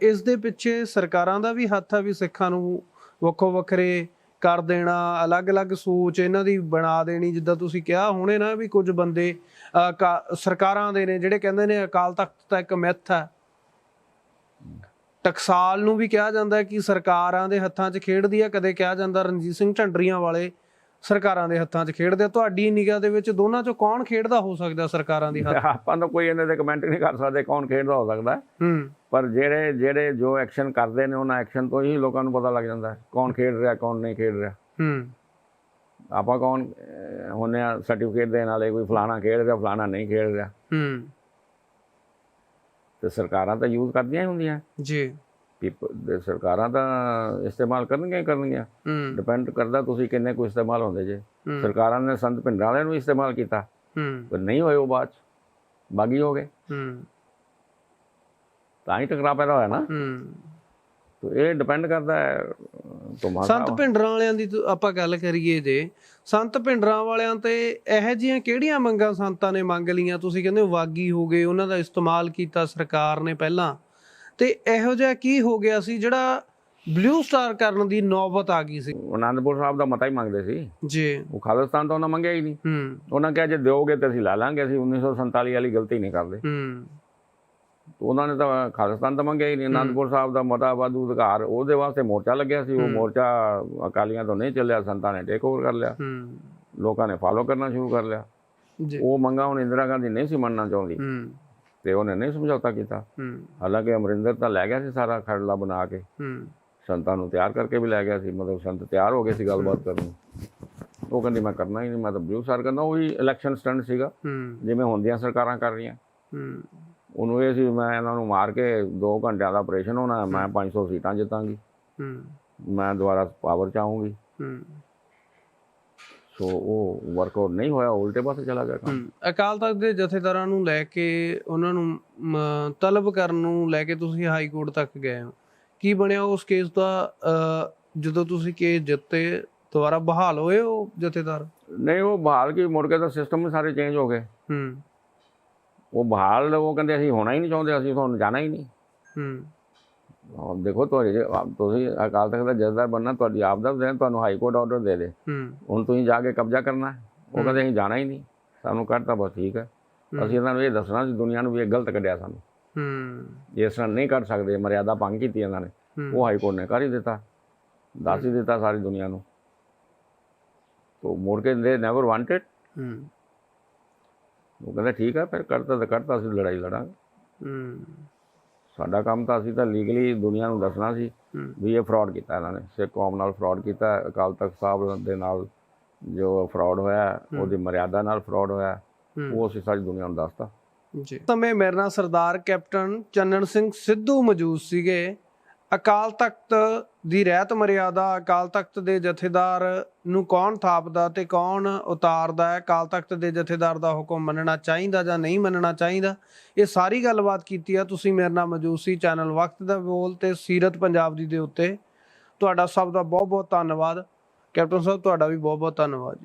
ਇਸ ਦੇ ਪਿੱਛੇ ਸਰਕਾਰਾਂ ਦਾ ਵੀ ਹੱਥ ਆ ਵੀ ਸਿੱਖਾਂ ਨੂੰ ਵੱਖੋ ਵੱਖਰੇ ਕਰ ਦੇਣਾ ਅਲੱਗ-ਅਲੱਗ ਸੋਚ ਇਹਨਾਂ ਦੀ ਬਣਾ ਦੇਣੀ। ਜਿੱਦਾਂ ਤੁਸੀਂ ਕਿਹਾ ਹੁਣੇ ਨਾ ਵੀ ਕੁਝ ਬੰਦੇ ਸਰਕਾਰਾਂ ਦੇ ਨੇ ਜਿਹੜੇ ਕਹਿੰਦੇ ਨੇ ਅਕਾਲ ਤਖਤ ਤਾਂ ਇੱਕ ਮਿੱਥ ਹੈ। ਟਕਸਾਲ ਨੂੰ ਵੀ ਕਿਹਾ ਜਾਂਦਾ ਕਿ ਸਰਕਾਰਾਂ ਦੇ ਹੱਥਾਂ 'ਚ ਖੇਡਦੀ ਹੈ ਕਦੇ ਕਿਹਾ ਜਾਂਦਾ ਰਣਜੀਤ ਸਿੰਘ ਢੰਡਰੀਆਂ ਵਾਲੇ ਸਰਕਾਰਾਂ ਦੇ ਹੱਥਾਂ 'ਚ ਖੇਡਦੇ ਤੁਹਾਡੀ ਨਿਗਾਹ ਦੇ ਵਿੱਚ ਦੋਨਾਂ 'ਚੋਂ ਕੌਣ ਖੇਡਦਾ ਹੋ ਸਕਦਾ ਸਰਕਾਰਾਂ ਦੀ ਹੱਥ? ਆਪਾਂ ਤਾਂ ਕੋਈ ਇਹਨਾਂ ਦੇ ਕਮੈਂਟ ਨਹੀਂ ਕਰ ਸਕਦੇ ਕੌਣ ਖੇਡਦਾ ਹੋ ਸਕਦਾ। ਹੈ। ਪਰ ਜਿਹੜੇ ਜਿਹੜੇ ਜੋ ਐਕਸ਼ਨ ਕਰਦੇ ਨੇ ਉਹਨਾਂ ਐਕਸ਼ਨ ਤੋਂ ਹੀ ਲੋਕਾਂ ਨੂੰ ਪਤਾ ਲੱਗ ਜਾਂਦਾ ਕੌਣ ਖੇਡ ਰਿਹਾ ਕੌਣ ਨਹੀਂ ਖੇਡ ਰਿਹਾ। ਹੂੰ। ਆਪਾਂ ਕੌਣ ਹੁੰਨੇ ਆ ਸਰਟੀਫਿਕੇਟ ਦੇਣ ਵਾਲੇ ਕੋਈ ਫਲਾਣਾ ਖੇਡ ਰਿਹਾ ਫਲਾਣਾ ਨਹੀਂ ਖੇਡ ਰਿਹਾ। ਹੂੰ। ਤੇ ਸਰਕਾਰਾਂ ਤਾਂ ਯੂਜ਼ ਕਰਦੀਆਂ ਹੀ ਹੁੰਦੀਆਂ। ਜੀ। ਦੇ ਸਰਕਾਰਾਂ ਤਾਂ ਇਸਤੇਮਾਲ ਕਰਨਗੀਆਂ ਕਰਨਗੀਆਂ। ਡਿਪੈਂਡ ਕਰਦਾ ਤੁਸੀਂ ਕਿੰਨੇ ਕੁ ਇਸਤੇਮਾਲ ਹੁੰਦੇ ਜੇ। ਸਰਕਾਰਾਂ ਨੇ ਸੰਤ ਭਿੰਡਰਾਂ ਵਾਲਿਆਂ ਨੂੰ ਇਸਤੇਮਾਲ ਕੀਤਾ। ਪਰ ਨਹੀਂ ਹੋਏ ਉਹ ਬਾਅਦ ਬਾਗੀ ਹੋ ਗਏ। ਤਾਂ ਹੀ ਟਕਰਾ ਪੈਦਾ ਹੋਇਆ ਨਾ। ਇਹ ਡਿਪੈਂਡ ਕਰਦਾ ਹੈ ਤੁਮਾਂ ਸੰਤ ਭਿੰਡਰਾਂ ਵਾਲਿਆਂ ਦੀ ਆਪਾਂ ਗੱਲ ਕਰੀਏ ਜੇ ਸੰਤ ਭਿੰਡਰਾਂ ਵਾਲਿਆਂ ਤੇ ਇਹੋ ਜਿਹੀਆਂ ਕਿਹੜੀਆਂ ਮੰਗਾਂ ਸੰਤਾਂ ਨੇ ਮੰਗ ਲੀਆਂ ਤੁਸੀਂ ਕਹਿੰਦੇ ਵਾਗੀ ਹੋ ਗਏ ਉਹਨਾਂ ਦਾ ਇਸਤੇਮਾਲ ਕੀਤਾ ਸਰਕਾਰ ਨੇ ਪਹਿਲਾਂ। ਤੇ ਇਹੋ ਜਿਹਾ ਕੀ ਹੋ ਗਿਆ ਸੀ ਜਿਹੜਾ ਬਲੂ ਸਟਾਰ ਕਰਨ ਦੀ ਨੌਬਤ ਆ ਗਈ ਸੀ? ਅਨੰਦਪੁਰ ਸਾਹਿਬ ਦਾ ਮਤਾ ਹੀ ਮੰਗਦੇ ਸੀ। ਜੀ। ਉਹ ਖਾਲਿਸਤਾਨ ਤਾਂ ਉਹਨਾਂ ਮੰਗਿਆ ਹੀ ਨਹੀਂ। ਹੂੰ। ਉਹਨਾਂ ਕਿਹਾ ਜੇ ਦਿਓਗੇ ਤੇ ਅਸੀਂ ਲੈ ਲਾਂਗੇ ਅਸੀਂ 1947 ਵਾਲੀ ਗਲਤੀ ਨਹੀਂ ਕਰਦੇ। ਹੂੰ। ਉਹਨਾਂ ਨੇ ਤਾਂ ਖਾਲਿਸਤਾਨ ਤਾਂ ਮੰਗਿਆ ਹੀ ਨਹੀਂ ਅਨੰਦਪੁਰ ਸਾਹਿਬ ਦਾ ਮਤਾ ਵਾਧੂ ਅਧਿਕਾਰ ਉਹਦੇ ਵਾਸਤੇ ਮੋਰਚਾ ਲੱਗਿਆ ਸੀ ਉਹ ਮੋਰਚਾ ਅਕਾਲੀਆਂ ਤੋਂ ਨਹੀਂ ਚੱਲਿਆ ਸੰਤਾਂ ਨੇ ਟੇਕ ਓਵਰ ਕਰ ਲਿਆ। ਹੂੰ। ਲੋਕਾਂ ਨੇ ਫਾਲੋ ਕਰਨਾ ਸ਼ੁਰੂ ਕਰ ਲਿਆ। ਉਹ ਮੰਗਾ ਹੁਣ ਇੰਦਰਾ ਗਾਂਧੀ ਨਹੀਂ ਸੀ ਮੰਨਣਾ ਚਾਹੁੰਦੀ। ਹੂੰ। ਤੇ ਉਹਨੇ ਨਹੀਂ ਸਮਝੌਤਾ ਕੀਤਾ। ਹੂੰ। ਹਾਲਾਂਕਿ ਅਮਰਿੰਦਰ ਤਾਂ ਲੈ ਗਿਆ ਸੀ ਸਾਰਾ ਖੜਲਾ ਬਣਾ ਕੇ। ਹੂੰ। ਸੰਤਾਂ ਨੂੰ ਤਿਆਰ ਕਰਕੇ ਵੀ ਲੈ ਗਿਆ ਸੀ ਮਤਲਬ ਸੰਤ ਤਿਆਰ ਹੋ ਗਏ ਸੀ ਗੱਲਬਾਤ ਕਰਨ ਨੂੰ। ਉਹ ਕਹਿੰਦੀ ਮੈਂ ਕਰਨਾ ਹੀ ਨਹੀਂ ਮੈਂ ਤਾਂ ਬਲੂ ਸਰ ਕਰਨਾ। ਉਹੀ ਇਲੈਕਸ਼ਨ ਸਟੰਟ ਸੀਗਾ। ਹੂੰ। ਜਿਵੇਂ ਹੁੰਦੀਆਂ ਸਰਕਾਰਾਂ ਕਰ ਰਹੀਆਂ। ਹੂੰ। ਉਹਨੂੰ ਇਹ ਸੀ ਮੈਂ ਇਹਨਾਂ ਨੂੰ ਮਾਰ ਕੇ 2 ਘੰਟਿਆਂ ਦਾ ਆਪਰੇਸ਼ਨ ਹੋਣਾ ਮੈਂ 500 ਸੀਟਾਂ ਜਿੱਤਾਂਗੀ। ਹੂੰ। ਮੈਂ ਦੁਬਾਰਾ ਪਾਵਰ ਚ ਹੂੰ। ਸੋ ਉਹ ਵਰਕਆਊਟ ਨਹੀਂ ਹੋਇਆ ਉਲਟੇ ਪਾਸੇ ਚਲਾ ਗਿਆ ਕੰਮ। ਅਕਾਲ ਤਖਤ ਦੇ ਜਥੇਦਾਰਾਂ ਨੂੰ ਲੈ ਕੇ ਉਹਨਾਂ ਨੂੰ ਤਲਬ ਕਰਨ ਨੂੰ ਲੈ ਕੇ ਤੁਸੀਂ ਹਾਈ ਕੋਰਟ ਤੱਕ ਗਏ ਹੋ। ਕੀ ਬਣਿਆ ਉਸ ਕੇਸ ਦਾ ਜਦੋਂ ਤੁਸੀਂ ਕੇਸ ਜਿੱਤੇ ਦੁਬਾਰਾ ਬਹਾਲ ਹੋਏ ਉਹ ਜਥੇਦਾਰ? ਨਹੀਂ ਉਹ ਬਹਾਲ ਕੀ ਮੁੜ ਕੇ ਤਾਂ ਸਿਸਟਮ ਸਾਰੇ ਚੇਂਜ ਹੋ ਗਏ। ਹੂੰ। ਉਹ ਬਹਾਲ ਉਹ ਕਹਿੰਦੇ ਅਸੀਂ ਹੋਣਾ ਹੀ ਨਹੀਂ ਚਾਹੁੰਦੇ ਅਸੀਂ ਤੁਹਾਨੂੰ ਜਾਣਾ ਹੀ ਨਹੀਂ। ਹੂੰ। ਆਹ ਦੇਖੋ ਤੁਹਾਡੇ ਆਪ- ਤੁਸੀਂ ਅਕਾਲ ਤਖਤ ਦਾ ਜਥੇਦਾਰ ਬਣਨਾ ਤੁਹਾਡੀ ਆਪ ਦਾ ਦੇਣ ਤੁਹਾਨੂੰ ਹਾਈ ਕੋਰਟ ਆਰਡਰ ਦੇ ਦੇ। ਹੂੰ। ਹੁਣ ਤੁਸੀਂ ਜਾ ਕੇ ਕਬਜ਼ਾ ਕਰਨਾ। ਉਹ ਕਹਿੰਦੇ ਅਸੀਂ ਜਾਣਾ ਹੀ ਨਹੀਂ। ਸਾਨੂੰ ਕੱਢਤਾ ਬਸ ਠੀਕ ਹੈ। ਅਸੀਂ ਇਹਨਾਂ ਨੂੰ ਇਹ ਦੱਸਣਾ ਸੀ ਦੁਨੀਆ ਨੂੰ ਵੀ ਇਹ ਗਲਤ ਕੱਢਿਆ ਸਾਨੂੰ। ਹੂੰ। ਇਸ ਤਰ੍ਹਾਂ ਨਹੀਂ ਕੱਢ ਸਕਦੇ ਮਰਿਆਦਾ ਭੰਗ ਕੀਤੀ ਇਹਨਾਂ ਨੇ। ਉਹ ਹਾਈ ਕੋਰਟ ਨੇ ਕਰ ਹੀ ਦਿੱਤਾ। ਦੱਸ ਹੀ ਦਿੱਤਾ ਸਾਰੀ ਦੁਨੀਆ ਨੂੰ। ਤੋ ਮੁੜ ਕੇ ਦੇ ਨੈਵਰ ਵਾਂਟਡ ਹੂੰ। ਉਹ ਕਹਿੰਦਾ ਠੀਕ ਹੈ ਫਿਰ ਕਰਤਾ ਤਾਂ ਕਰਤਾ ਅਸੀਂ ਲੜਾਈ ਲੜਾਂਗੇ। ਹੂੰ। ਸਾਡਾ ਕੰਮ ਤਾਂ ਅਸੀਂ ਤਾਂ ਲੀਗਲੀ ਦੁਨੀਆ ਨੂੰ ਦੱਸਣਾ ਸੀ। ਵੀ ਇਹ ਫਰਾਡ ਕੀਤਾ ਇਹਨਾਂ ਨੇ। ਸਿੱਖ ਕੌਮ ਨਾਲ ਫਰਾਡ ਕੀਤਾ ਅਕਾਲ ਤਖਤ ਸਾਹਿਬ ਦੇ ਨਾਲ ਜੋ ਫਰਾਡ ਹੋਇਆ ਉਹਦੀ ਮਰਿਆਦਾ ਨਾਲ ਫਰਾਡ ਹੋਇਆ। ਉਹ ਅਸੀਂ ਸਾਰੀ ਦੁਨੀਆ ਨੂੰ ਦੱਸਤਾ। ਜੀ। ਸਮੇਂ ਮੇਰੇ ਨਾਲ ਸਰਦਾਰ ਕੈਪਟਨ ਚੰਨਣ ਸਿੰਘ ਸਿੱਧੂ ਮੌਜੂਦ ਸੀਗੇ। ਅਕਾਲ ਤਖਤ ਦੀ ਰਹਿਤ ਮਰਿਆਦਾ, ਅਕਾਲ ਤਖਤ ਦੇ ਜਥੇਦਾਰ ਨੂੰ ਕੌਣ ਥਾਪਦਾ ਤੇ ਕੌਣ ਉਤਾਰਦਾ ਹੈ? ਅਕਾਲ ਤਖਤ ਦੇ ਜਥੇਦਾਰ ਦਾ ਹੁਕਮ ਮੰਨਣਾ ਚਾਹੀਦਾ ਜਾਂ ਨਹੀਂ ਮੰਨਣਾ ਚਾਹੀਦਾ? ਇਹ ਸਾਰੀ ਗੱਲਬਾਤ ਕੀਤੀ ਆ। ਤੁਸੀਂ ਮੇਰੇ ਨਾਲ ਮੌਜੂਦ ਸੀ ਚੈਨਲ ਵਕਤ ਦਾ ਬੋਲ ਤੇ ਸੀਰਤ ਪੰਜਾਬ ਦੀ ਦੇ ਉੱਤੇ। ਤੁਹਾਡਾ ਸਭ ਦਾ ਬਹੁਤ ਬਹੁਤ ਧੰਨਵਾਦ। ਕੈਪਟਨ ਸਾਹਿਬ, ਤੁਹਾਡਾ ਵੀ ਬਹੁਤ ਬਹੁਤ ਧੰਨਵਾਦ ਜੀ।